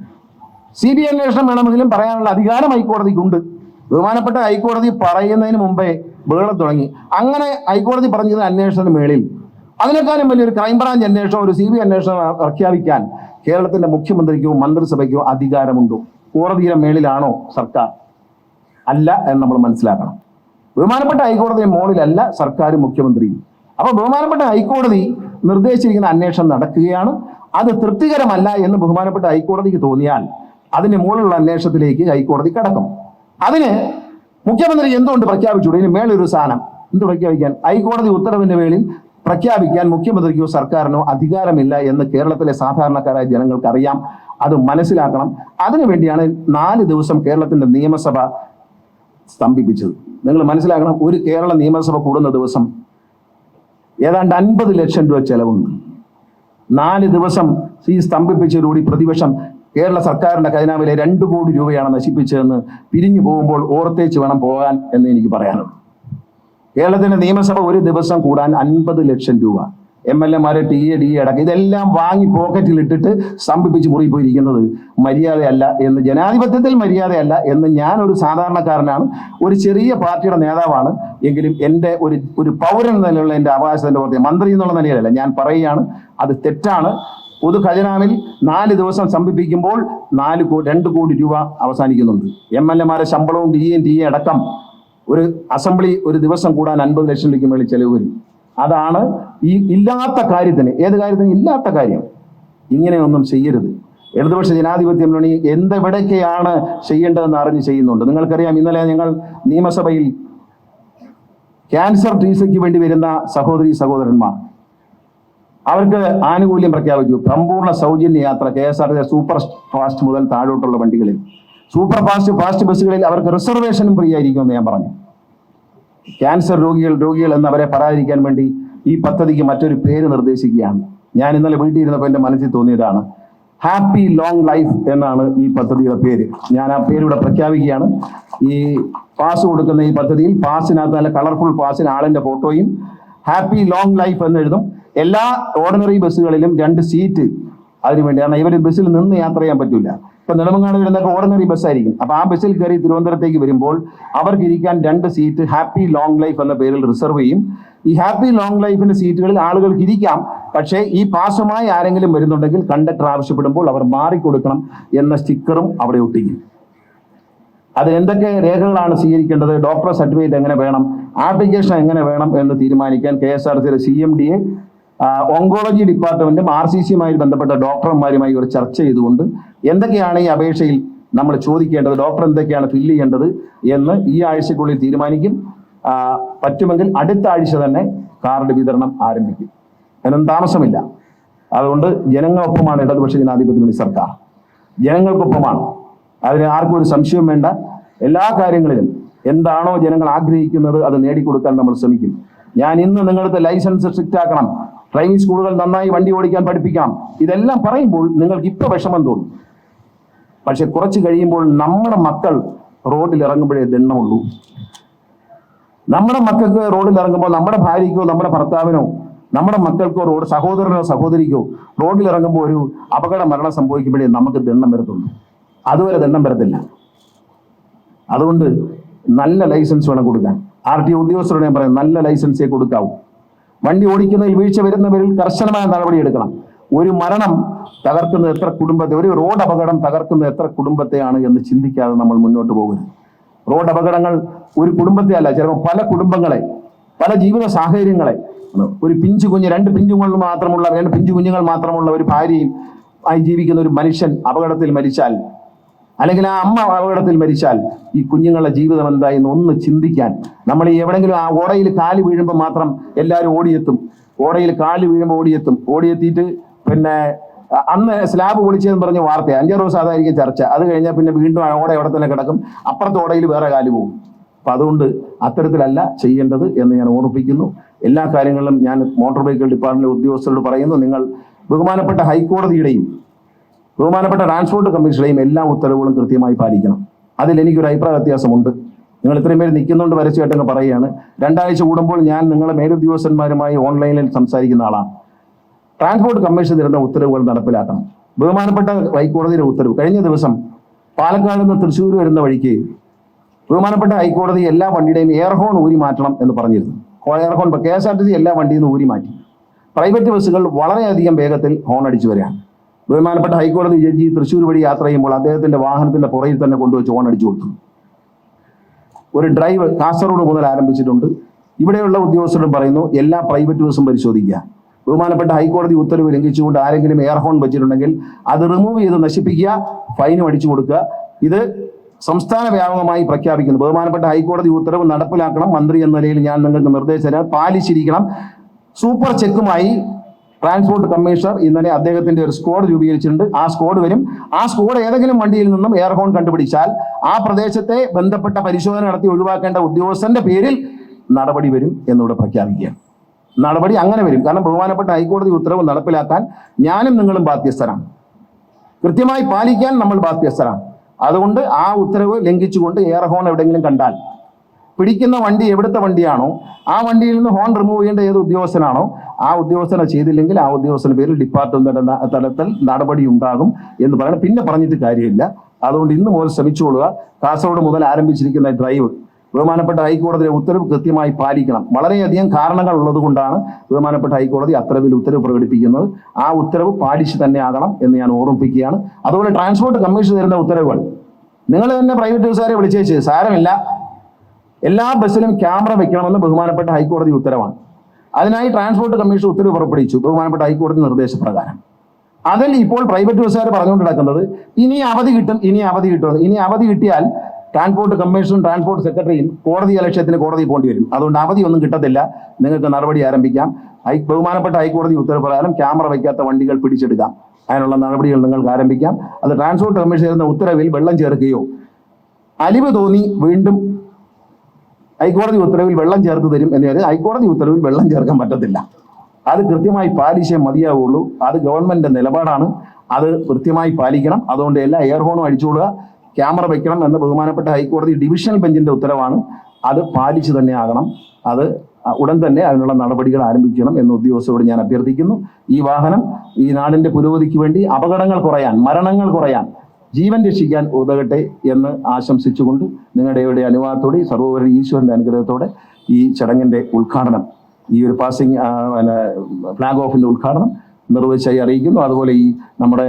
[SPEAKER 1] സി ബി അന്വേഷണം വേണമെങ്കിലും പറയാനുള്ള അധികാരം ഹൈക്കോടതിക്കുണ്ട്. ബഹുമാനപ്പെട്ട ഹൈക്കോടതി പറയുന്നതിന് മുമ്പേ ബഹളം തുടങ്ങി. അങ്ങനെ ഹൈക്കോടതി പറഞ്ഞിരുന്ന അന്വേഷണത്തിന് മേളിൽ. അതിനേക്കാളും വലിയൊരു ക്രൈംബ്രാഞ്ച് അന്വേഷണം ഒരു സി ബി അന്വേഷണം പ്രഖ്യാപിക്കാൻ കേരളത്തിന്റെ മുഖ്യമന്ത്രിക്കോ മന്ത്രിസഭയ്ക്കോ അധികാരമുണ്ടോ? കോടതിയുടെ മേളിലാണോ സർക്കാർ? അല്ല എന്ന് നമ്മൾ മനസ്സിലാക്കണം. ബഹുമാനപ്പെട്ട ഹൈക്കോടതി മോളിലല്ല സർക്കാർ മുഖ്യമന്ത്രി. അപ്പോൾ ബഹുമാനപ്പെട്ട ഹൈക്കോടതി നിർദ്ദേശിച്ചിരിക്കുന്ന അന്വേഷണം നടക്കുകയാണ്. അത് തൃപ്തികരമല്ല എന്ന് ബഹുമാനപ്പെട്ട ഹൈക്കോടതിക്ക് തോന്നിയാൽ അതിന്റെ മുകളിലുള്ള അന്വേഷണത്തിലേക്ക് ഹൈക്കോടതി കടക്കും. അതിന് മുഖ്യമന്ത്രി എന്തുകൊണ്ട് പ്രഖ്യാപിച്ചു? ഇതിന് മേളൊരു സാധനം. എന്ത് പ്രഖ്യാപിക്കാൻ? ഹൈക്കോടതി ഉത്തരവിന്റെ മേളിൽ പ്രഖ്യാപിക്കാൻ മുഖ്യമന്ത്രിക്കോ സർക്കാരിനോ അധികാരമില്ല എന്ന് കേരളത്തിലെ സാധാരണക്കാരായ ജനങ്ങൾക്ക് അറിയാം അത് മനസ്സിലാക്കണം. അതിനുവേണ്ടിയാണ് നാല് ദിവസം കേരളത്തിന്റെ നിയമസഭ സ്തംഭിപ്പിച്ചത്. നിങ്ങൾ മനസ്സിലാക്കണം ഒരു കേരള നിയമസഭ കൂടുന്ന ദിവസം ഏതാണ്ട് അൻപത് ലക്ഷം രൂപ ചെലവുണ്ട്. നാല് ദിവസം ഈ സ്തംഭിപ്പിച്ചതിലൂടെ പ്രതിപക്ഷം കേരള സർക്കാരിന്റെ ഖജനാവിലെ രണ്ട് കോടി രൂപയാണ് നശിപ്പിച്ചതെന്ന് പിരിഞ്ഞു പോകുമ്പോൾ ഓർത്തേച്ച് വേണം പോകാൻ എന്ന് എനിക്ക് പറയാനുള്ളൂ. കേരളത്തിന്റെ നിയമസഭ ഒരു ദിവസം കൂടാൻ അൻപത് ലക്ഷം രൂപ. എം എൽ എമാരെ ടി എ ഡി എ അടക്കം ഇതെല്ലാം വാങ്ങി പോക്കറ്റിൽ ഇട്ടിട്ട് സ്തംഭിപ്പിച്ച് മുറി പോയിരിക്കുന്നത് മര്യാദയല്ല എന്ന് ജനാധിപത്യത്തിൽ മര്യാദയല്ല എന്ന് ഞാൻ ഒരു സാധാരണക്കാരനാണ്. ഒരു ചെറിയ പാർട്ടിയുടെ നേതാവാണ്. എങ്കിലും എന്റെ ഒരു ഒരു പൗരൻ നിലയിലുള്ള എന്റെ അവകാശത്തിന്റെ പുറത്തെ മന്ത്രി എന്നുള്ള നിലയിലല്ല. ഞാൻ പറയുകയാണ് അത് തെറ്റാണ്. പൊതു ഖജനാവിൽ നാല് ദിവസം സംഭിപ്പിക്കുമ്പോൾ നാല് രണ്ട് കോടി രൂപ അവസാനിക്കുന്നുണ്ട്. എം എൽ എമാരെ ശമ്പളവും ഡി എൻ ടി എ അടക്കം ഒരു അസംബ്ലി ഒരു ദിവസം കൂടാൻ അൻപത് ലക്ഷം രൂപയ്ക്ക് മേളിൽ ചെലവ് വരും. അതാണ് ഈ ഇല്ലാത്ത കാര്യത്തിന്. ഏത് കാര്യത്തിന്? ഇല്ലാത്ത കാര്യം. ഇങ്ങനെയൊന്നും ചെയ്യരുത്. ഇടതുപക്ഷ ജനാധിപത്യ മുന്നണി എന്തെവിടേക്കെയാണ് ചെയ്യേണ്ടതെന്ന് അറിഞ്ഞ് ചെയ്യുന്നുണ്ട്. നിങ്ങൾക്കറിയാം ഇന്നലെ ഞങ്ങൾ നിയമസഭയിൽ ക്യാൻസർ ചികിത്സയ്ക്ക് വേണ്ടി വരുന്ന സഹോദരി സഹോദരന്മാർ അവർക്ക് ആനുകൂല്യം പ്രഖ്യാപിച്ചു. സമ്പൂർണ സൗജന്യ യാത്ര K S R T super fast മുതൽ താഴോട്ടുള്ള വണ്ടികളിൽ. സൂപ്പർ ഫാസ്റ്റ് ഫാസ്റ്റ് ബസ്സുകളിൽ അവർക്ക് റിസർവേഷനും ഫ്രീ ആയിരിക്കുമെന്ന് ഞാൻ പറഞ്ഞു. ക്യാൻസർ രോഗികൾ രോഗികൾ എന്നവരെ പറയാതിരിക്കാൻ വേണ്ടി ഈ പദ്ധതിക്ക് മറ്റൊരു പേര് നിർദ്ദേശിക്കുകയാണ്. ഞാൻ ഇന്നലെ വീട്ടിൽ ഇരുന്നപ്പോൾ എന്റെ മനസ്സിൽ തോന്നിയതാണ്. ഹാപ്പി ലോങ് ലൈഫ് എന്നാണ് ഈ പദ്ധതിയുടെ പേര്. ഞാൻ ആ പേരിവിടെ പ്രഖ്യാപിക്കുകയാണ്. ഈ പാസ് കൊടുക്കുന്ന ഈ പദ്ധതിയിൽ പാസിനകത്ത് നല്ല കളർഫുൾ പാസിന് ആളിന്റെ ഫോട്ടോയും ഹാപ്പി ലോങ് ലൈഫ് എന്ന് എഴുതും. എല്ലാ ഓർഡിനറി ബസ്സുകളിലും രണ്ട് സീറ്റ് അതിനു വേണ്ടി. കാരണം ഇവർ ബസ്സിൽ നിന്ന് യാത്ര ചെയ്യാൻ പറ്റില്ല ഇപ്പൊ നെടുമങ്ങാട് വരുന്നൊക്കെ ഓർഡിനറി ബസ്സായിരിക്കും അപ്പൊ ആ ബസ്സിൽ കയറി തിരുവനന്തപുരത്തേക്ക് വരുമ്പോൾ അവർക്ക് ഇരിക്കാൻ രണ്ട് സീറ്റ് ഹാപ്പി ലോങ് ലൈഫ് എന്ന പേരിൽ റിസർവ് ചെയ്യും. ഈ ഹാപ്പി ലോങ് ലൈഫിന്റെ സീറ്റുകളിൽ ആളുകൾക്ക് ഇരിക്കാം. പക്ഷേ ഈ പാസമായി ആരെങ്കിലും വരുന്നുണ്ടെങ്കിൽ കണ്ടക്ടർ ആവശ്യപ്പെടുമ്പോൾ അവർ മാറിക്കൊടുക്കണം എന്ന സ്റ്റിക്കറും അവിടെ ഒട്ടിക്കും. അത് എന്തൊക്കെ രേഖകളാണ് സ്വീകരിക്കേണ്ടത്? ഡോക്ടർ സർട്ടിഫിക്കറ്റ് എങ്ങനെ വേണം? ആപ്ലിക്കേഷൻ എങ്ങനെ വേണം എന്ന് തീരുമാനിക്കാൻ കെ എസ് ആർ സിയുടെ സി എം ഡി എ ഓങ്കോളജി ഡിപ്പാർട്ട്മെന്റും ആർ സി സിയുമായി ബന്ധപ്പെട്ട ഡോക്ടർമാരുമായി ഒരു ചർച്ച ചെയ്തുകൊണ്ട് എന്തൊക്കെയാണ് ഈ അപേക്ഷയിൽ നമ്മൾ ചോദിക്കേണ്ടത്? ഡോക്ടർ എന്തൊക്കെയാണ് ഫില്ല് ചെയ്യേണ്ടത് എന്ന് ഈ ആഴ്ചക്കുള്ളിൽ തീരുമാനിക്കും. പറ്റുമെങ്കിൽ അടുത്ത ആഴ്ച തന്നെ കാർഡ് വിതരണം ആരംഭിക്കും. അതിനൊന്നും താമസമില്ല. അതുകൊണ്ട് ജനങ്ങളൊപ്പമാണ് ഇടതുപക്ഷ ജനാധിപത്യ സർക്കാർ. ജനങ്ങൾക്കൊപ്പമാണ്. അതിന് ആർക്കും ഒരു സംശയം വേണ്ട. എല്ലാ കാര്യങ്ങളിലും എന്താണോ ജനങ്ങൾ ആഗ്രഹിക്കുന്നത് അത് നേടിക്കൊടുക്കാൻ നമ്മൾ ശ്രമിക്കും. ഞാൻ ഇന്ന് നിങ്ങളുടെ ലൈസൻസ് സ്ട്രിക്റ്റ് ആക്കണം. ഡ്രൈവിംഗ് സ്കൂളുകൾ നന്നായി വണ്ടി ഓടിക്കാൻ പഠിപ്പിക്കണം. ഇതെല്ലാം പറയുമ്പോൾ നിങ്ങൾക്ക് ഇപ്പൊ വിഷമം തോന്നും. പക്ഷെ കുറച്ച് കഴിയുമ്പോൾ നമ്മുടെ മക്കൾ റോഡിൽ ഇറങ്ങുമ്പോഴേ ദണ്ണമുള്ളൂ നമ്മുടെ മക്കൾക്ക് റോഡിൽ ഇറങ്ങുമ്പോൾ നമ്മുടെ ഭാര്യയ്ക്കോ നമ്മുടെ ഭർത്താവിനോ നമ്മുടെ മക്കൾക്കോ റോഡ് സഹോദരനോ സഹോദരിക്കോ റോഡിൽ ഇറങ്ങുമ്പോൾ ഒരു അപകട മരണം സംഭവിക്കുമ്പോഴേ നമുക്ക് ദണ്ണം വരത്തുള്ളൂ. അതുവരെ ദണ്ഡം വരത്തില്ല. അതുകൊണ്ട് നല്ല ലൈസൻസ് വേണം കൊടുക്കാൻ. ആർ ടി ഉദ്യോഗസ്ഥരോട് ഞാൻ പറയാം നല്ല ലൈസൻസേ കൊടുക്കാവൂ. വണ്ടി ഓടിക്കുന്നതിൽ വീഴ്ച വരുന്നവരിൽ കർശനമായ നടപടി എടുക്കണം. ഒരു മരണം തകർക്കുന്ന എത്ര കുടുംബത്തെ ഒരു റോഡ് അപകടം തകർക്കുന്ന എത്ര കുടുംബത്തെയാണ് എന്ന് ചിന്തിക്കാതെ നമ്മൾ മുന്നോട്ട് പോകരുത്. റോഡ് അപകടങ്ങൾ ഒരു കുടുംബത്തെ അല്ല ചിലപ്പോൾ പല കുടുംബങ്ങളെ പല ജീവിത സാഹചര്യങ്ങളെ. ഒരു പിഞ്ചു കുഞ്ഞ് രണ്ട് പിഞ്ചു മാത്രമുള്ള രണ്ട് പിഞ്ചു കുഞ്ഞുങ്ങൾ മാത്രമുള്ള ഒരു ഭാര്യയും ആയി ജീവിക്കുന്ന ഒരു മനുഷ്യൻ അപകടത്തിൽ മരിച്ചാൽ അല്ലെങ്കിൽ ആ അമ്മ അപകടത്തിൽ മരിച്ചാൽ ഈ കുഞ്ഞുങ്ങളുടെ ജീവിതം എന്താ എന്ന് ഒന്ന് ചിന്തിക്കാൻ. നമ്മൾ ഈ എവിടെങ്കിലും ആ ഓടയിൽ കാൽ വീഴുമ്പോൾ മാത്രം എല്ലാവരും ഓടിയെത്തും. ഓടയിൽ കാൽ വീഴുമ്പോൾ ഓടിയെത്തും. ഓടിയെത്തിയിട്ട് പിന്നെ അന്ന് സ്ലാബ് പൊളിച്ചതെന്ന് പറഞ്ഞ വാർത്ത അഞ്ചാറ് ദിവസം അതായിരിക്കും ചർച്ച. അത് കഴിഞ്ഞാൽ പിന്നെ വീണ്ടും ആ ഓട അവിടെ തന്നെ കിടക്കും. അപ്പുറത്തെ ഓടയിൽ വേറെ കാൽ പോകും. അപ്പൊ അതുകൊണ്ട് അത്തരത്തിലല്ല ചെയ്യേണ്ടത് എന്ന് ഞാൻ ഓർമ്മിപ്പിക്കുന്നു എല്ലാ കാര്യങ്ങളിലും ഞാൻ മോട്ടോർ വെഹിക്കിൾ ഡിപ്പാർട്ട്മെന്റ് ഉദ്യോഗസ്ഥരോട് പറയുന്നു നിങ്ങൾ ബഹുമാനപ്പെട്ട ഹൈക്കോടതിയുടെയും ബഹുമാനപ്പെട്ട ട്രാൻസ്പോർട്ട് കമ്മീഷനെയും എല്ലാ ഉത്തരവുകളും കൃത്യമായി പാലിക്കണം. അതിൽ എനിക്കൊരു അഭിപ്രായ വ്യത്യാസമുണ്ട്. നിങ്ങൾ ഇത്രയും പേര് നിൽക്കുന്നുണ്ട് വരച്ചുകേട്ടങ്ങ് പറയുകയാണ്. രണ്ടാഴ്ച കൂടുമ്പോൾ ഞാൻ നിങ്ങളെ മേലുദ്യോഗസ്ഥന്മാരുമായി ഓൺലൈനിൽ സംസാരിക്കുന്ന ആളാണ് ട്രാൻസ്പോർട്ട് കമ്മീഷൻ തരുന്ന ഉത്തരവുകൾ നടപ്പിലാക്കണം. ബഹുമാനപ്പെട്ട ഹൈക്കോടതിയുടെ ഉത്തരവ്. കഴിഞ്ഞ ദിവസം പാലക്കാട് നിന്ന് തൃശ്ശൂർ വരുന്ന വഴിക്ക് ബഹുമാനപ്പെട്ട ഹൈക്കോടതി എല്ലാ വണ്ടിയുടെയും എയർ ഹോൺ ഊരി മാറ്റണം എന്ന് പറഞ്ഞിരുന്നു. Air horn K S R T C എല്ലാ വണ്ടിയിൽ നിന്ന് ഊരി മാറ്റി. പ്രൈവറ്റ് ബസ്സുകൾ വളരെയധികം വേഗത്തിൽ ഹോൺ അടിച്ചു വരികയാണ്. ബഹുമാനപ്പെട്ട ഹൈക്കോടതി ജഡ്ജി തൃശ്ശൂർ വഴി യാത്ര ചെയ്യുമ്പോൾ അദ്ദേഹത്തിന്റെ വാഹനത്തിന്റെ പുറയിൽ തന്നെ കൊണ്ടുവച്ച് ഓണടിച്ചു കൊടുത്തു. ഒരു ഡ്രൈവ് കാസർഗോഡ് മുതൽ ആരംഭിച്ചിട്ടുണ്ട്. ഇവിടെയുള്ള ഉദ്യോഗസ്ഥരും പറയുന്നു എല്ലാ പ്രൈവറ്റ് ബസ്സും പരിശോധിക്കുക. ബഹുമാനപ്പെട്ട ഹൈക്കോടതി ഉത്തരവ് ലംഘിച്ചുകൊണ്ട് ആരെങ്കിലും എയർ ഹോൺ വെച്ചിട്ടുണ്ടെങ്കിൽ അത് റിമൂവ് ചെയ്ത് നശിപ്പിക്കുക ഫൈനും അടിച്ചു കൊടുക്കുക. ഇത് സംസ്ഥാന വ്യാപകമായി പ്രഖ്യാപിക്കുന്നു. ബഹുമാനപ്പെട്ട ഹൈക്കോടതി ഉത്തരവ് നടപ്പിലാക്കണം. മന്ത്രി എന്ന നിലയിൽ ഞാൻ നിങ്ങൾക്ക് നിർദ്ദേശം പാലിച്ചിരിക്കണം. സൂപ്പർ ചെക്കുമായി ട്രാൻസ്പോർട്ട് കമ്മീഷണർ ഇന്നലെ അദ്ദേഹത്തിന്റെ ഒരു സ്ക്വാഡ് രൂപീകരിച്ചിട്ടുണ്ട്. ആ സ്ക്വാഡ് വരും. ആ സ്ക്വാഡ് ഏതെങ്കിലും വണ്ടിയിൽ നിന്നും എയർ ഹോൺ കണ്ടുപിടിച്ചാൽ ആ പ്രദേശത്തെ ബന്ധപ്പെട്ട പരിശോധന നടത്തി ഒഴിവാക്കേണ്ട ഉദ്യോഗസ്ഥന്റെ പേരിൽ നടപടി വരും എന്നിവിടെ പ്രഖ്യാപിക്കുകയാണ്. നടപടി അങ്ങനെ വരും. കാരണം ബഹുമാനപ്പെട്ട ഹൈക്കോടതി ഉത്തരവ് നടപ്പിലാക്കാൻ ഞാനും നിങ്ങളും ബാധ്യസ്ഥരാണ്. കൃത്യമായി പാലിക്കാൻ നമ്മൾ ബാധ്യസ്ഥരാണ്. അതുകൊണ്ട് ആ ഉത്തരവ് ലംഘിച്ചുകൊണ്ട് എയർ ഹോൺ എവിടെയെങ്കിലും കണ്ടാൽ പിടിക്കുന്ന വണ്ടി എവിടുത്തെ വണ്ടിയാണോ ആ വണ്ടിയിൽ നിന്ന് ഹോൺ റിമൂവ് ചെയ്യേണ്ട ഏത് ഉദ്യോഗസ്ഥനാണോ ആ ഉദ്യോഗസ്ഥനെ ചെയ്തില്ലെങ്കിൽ ആ ഉദ്യോഗസ്ഥന്റെ പേരിൽ ഡിപ്പാർട്ട്മെന്റ് തലത്തിൽ നടപടി ഉണ്ടാകും എന്ന് പറയണം. പിന്നെ പറഞ്ഞിട്ട് കാര്യമില്ല. അതുകൊണ്ട് ഇന്ന് മുതൽ ശ്രമിച്ചുകൊള്ളുക. കാസർഗോഡ് മുതൽ ആരംഭിച്ചിരിക്കുന്ന ഡ്രൈവ് ബഹുമാനപ്പെട്ട ഹൈക്കോടതിയുടെ ഉത്തരവ് കൃത്യമായി പാലിക്കണം. വളരെയധികം കാരണങ്ങൾ ഉള്ളത് കൊണ്ടാണ് ബഹുമാനപ്പെട്ട ഹൈക്കോടതി അത്തരവിൽ ഉത്തരവ് പ്രകടിപ്പിക്കുന്നത്. ആ ഉത്തരവ് പാലിച്ച് തന്നെ ആകണം എന്ന് ഞാൻ ഓർമ്മിപ്പിക്കുകയാണ്. അതുപോലെ ട്രാൻസ്പോർട്ട് കമ്മീഷൻ തരുന്ന ഉത്തരവുകൾ. നിങ്ങൾ തന്നെ പ്രൈവറ്റ് ബസ്സുകാരെ വിളിച്ചേച്ച് സാരമില്ല. എല്ലാ ബസ്സിലും ക്യാമറ വെക്കണമെന്ന് ബഹുമാനപ്പെട്ട ഹൈക്കോടതി ഉത്തരവാണ്. അതിനായി ട്രാൻസ്പോർട്ട് കമ്മീഷൻ ഉത്തരവ് പുറപ്പെടുവിച്ചു ബഹുമാനപ്പെട്ട ഹൈക്കോടതി നിർദ്ദേശപ്രകാരം. അതിൽ ഇപ്പോൾ പ്രൈവറ്റ് ബസ്സുകാർ പറഞ്ഞുകൊണ്ട് നടക്കുന്നത് ഇനി അവധി കിട്ടും ഇനി അവധി കിട്ടും. ഇനി അവധി കിട്ടിയാൽ ട്രാൻസ്പോർട്ട് കമ്മീഷനും ട്രാൻസ്പോർട്ട് സെക്രട്ടറിയും കോടതി അലക്ഷ്യത്തിന് കോടതി പോകേണ്ടി വരും. അതുകൊണ്ട് അവധി ഒന്നും കിട്ടത്തില്ല. നിങ്ങൾക്ക് നടപടി ആരംഭിക്കാം. ഹൈ ബഹുമാനപ്പെട്ട ഹൈക്കോടതി ഉത്തരവ് ക്യാമറ വയ്ക്കാത്ത വണ്ടികൾ പിടിച്ചെടുക്കാം. അതിനുള്ള നടപടികൾ നിങ്ങൾക്ക് ആരംഭിക്കാം. അത് ട്രാൻസ്പോർട്ട് കമ്മീഷൻ ഉത്തരവിൽ വെള്ളം ചേർക്കുകയോ അലിവ് തോന്നി വീണ്ടും ഹൈക്കോടതി ഉത്തരവിൽ വെള്ളം ചേർത്ത് തരും എന്ന് ഹൈക്കോടതി ഉത്തരവിൽ വെള്ളം ചേർക്കാൻ പറ്റത്തില്ല. അത് കൃത്യമായി പാലിച്ചേ മതിയാവുള്ളൂ. അത് ഗവൺമെന്റിന്റെ നിലപാടാണ്. അത് കൃത്യമായി പാലിക്കണം. അതുകൊണ്ട് എല്ലാ എയർ ഹോണും അടിച്ചുകൊടുക ക്യാമറ വെക്കണം എന്ന ബഹുമാനപ്പെട്ട ഹൈക്കോടതി ഡിവിഷണൽ ബെഞ്ചിന്റെ ഉത്തരവാണ്. അത് പാലിച്ചു തന്നെ ആകണം. അത് ഉടൻ തന്നെ അതിനുള്ള നടപടികൾ ആരംഭിക്കണം എന്ന് ഉദ്യോഗസ്ഥരോട് ഞാൻ അഭ്യർത്ഥിക്കുന്നു. ഈ വാഹനം ഈ നാടിന്റെ പുരോഗതിക്ക് വേണ്ടി അപകടങ്ങൾ കുറയാൻ മരണങ്ങൾ കുറയാൻ ജീവൻ രക്ഷിക്കാൻ ഉതകട്ടെ എന്ന് ആശംസിച്ചുകൊണ്ട് നിങ്ങളുടെ ഇവിടെ അനുവാദത്തോടെ സർവോപരി ഈശ്വരന്റെ അനുഗ്രഹത്തോടെ ഈ ചടങ്ങിന്റെ ഉദ്ഘാടനം ഈ ഒരു പാസിംഗ് ഫ്ലാഗ് ഓഫിന്റെ ഉദ്ഘാടനം നിർവഹിച്ചായി അറിയിക്കുന്നു. അതുപോലെ ഈ നമ്മുടെ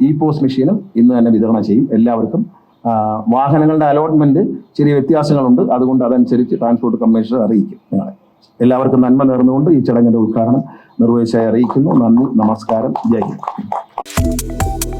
[SPEAKER 1] ഇ പോസ്റ്റ് മെഷീനും ഇന്ന് തന്നെ വിതരണം ചെയ്യും എല്ലാവർക്കും. വാഹനങ്ങളുടെ അലോട്ട്മെന്റ് ചെറിയ വ്യത്യാസങ്ങളുണ്ട്. അതുകൊണ്ട് അതനുസരിച്ച് ട്രാൻസ്പോർട്ട് കമ്മീഷണർ അറിയിക്കും നിങ്ങളെ. എല്ലാവർക്കും നന്മ നേർന്നുകൊണ്ട് ഈ ചടങ്ങിന്റെ ഉദ്ഘാടനം നിർവഹിച്ചായി അറിയിക്കുന്നു. നന്ദി നമസ്കാരം. ജയ്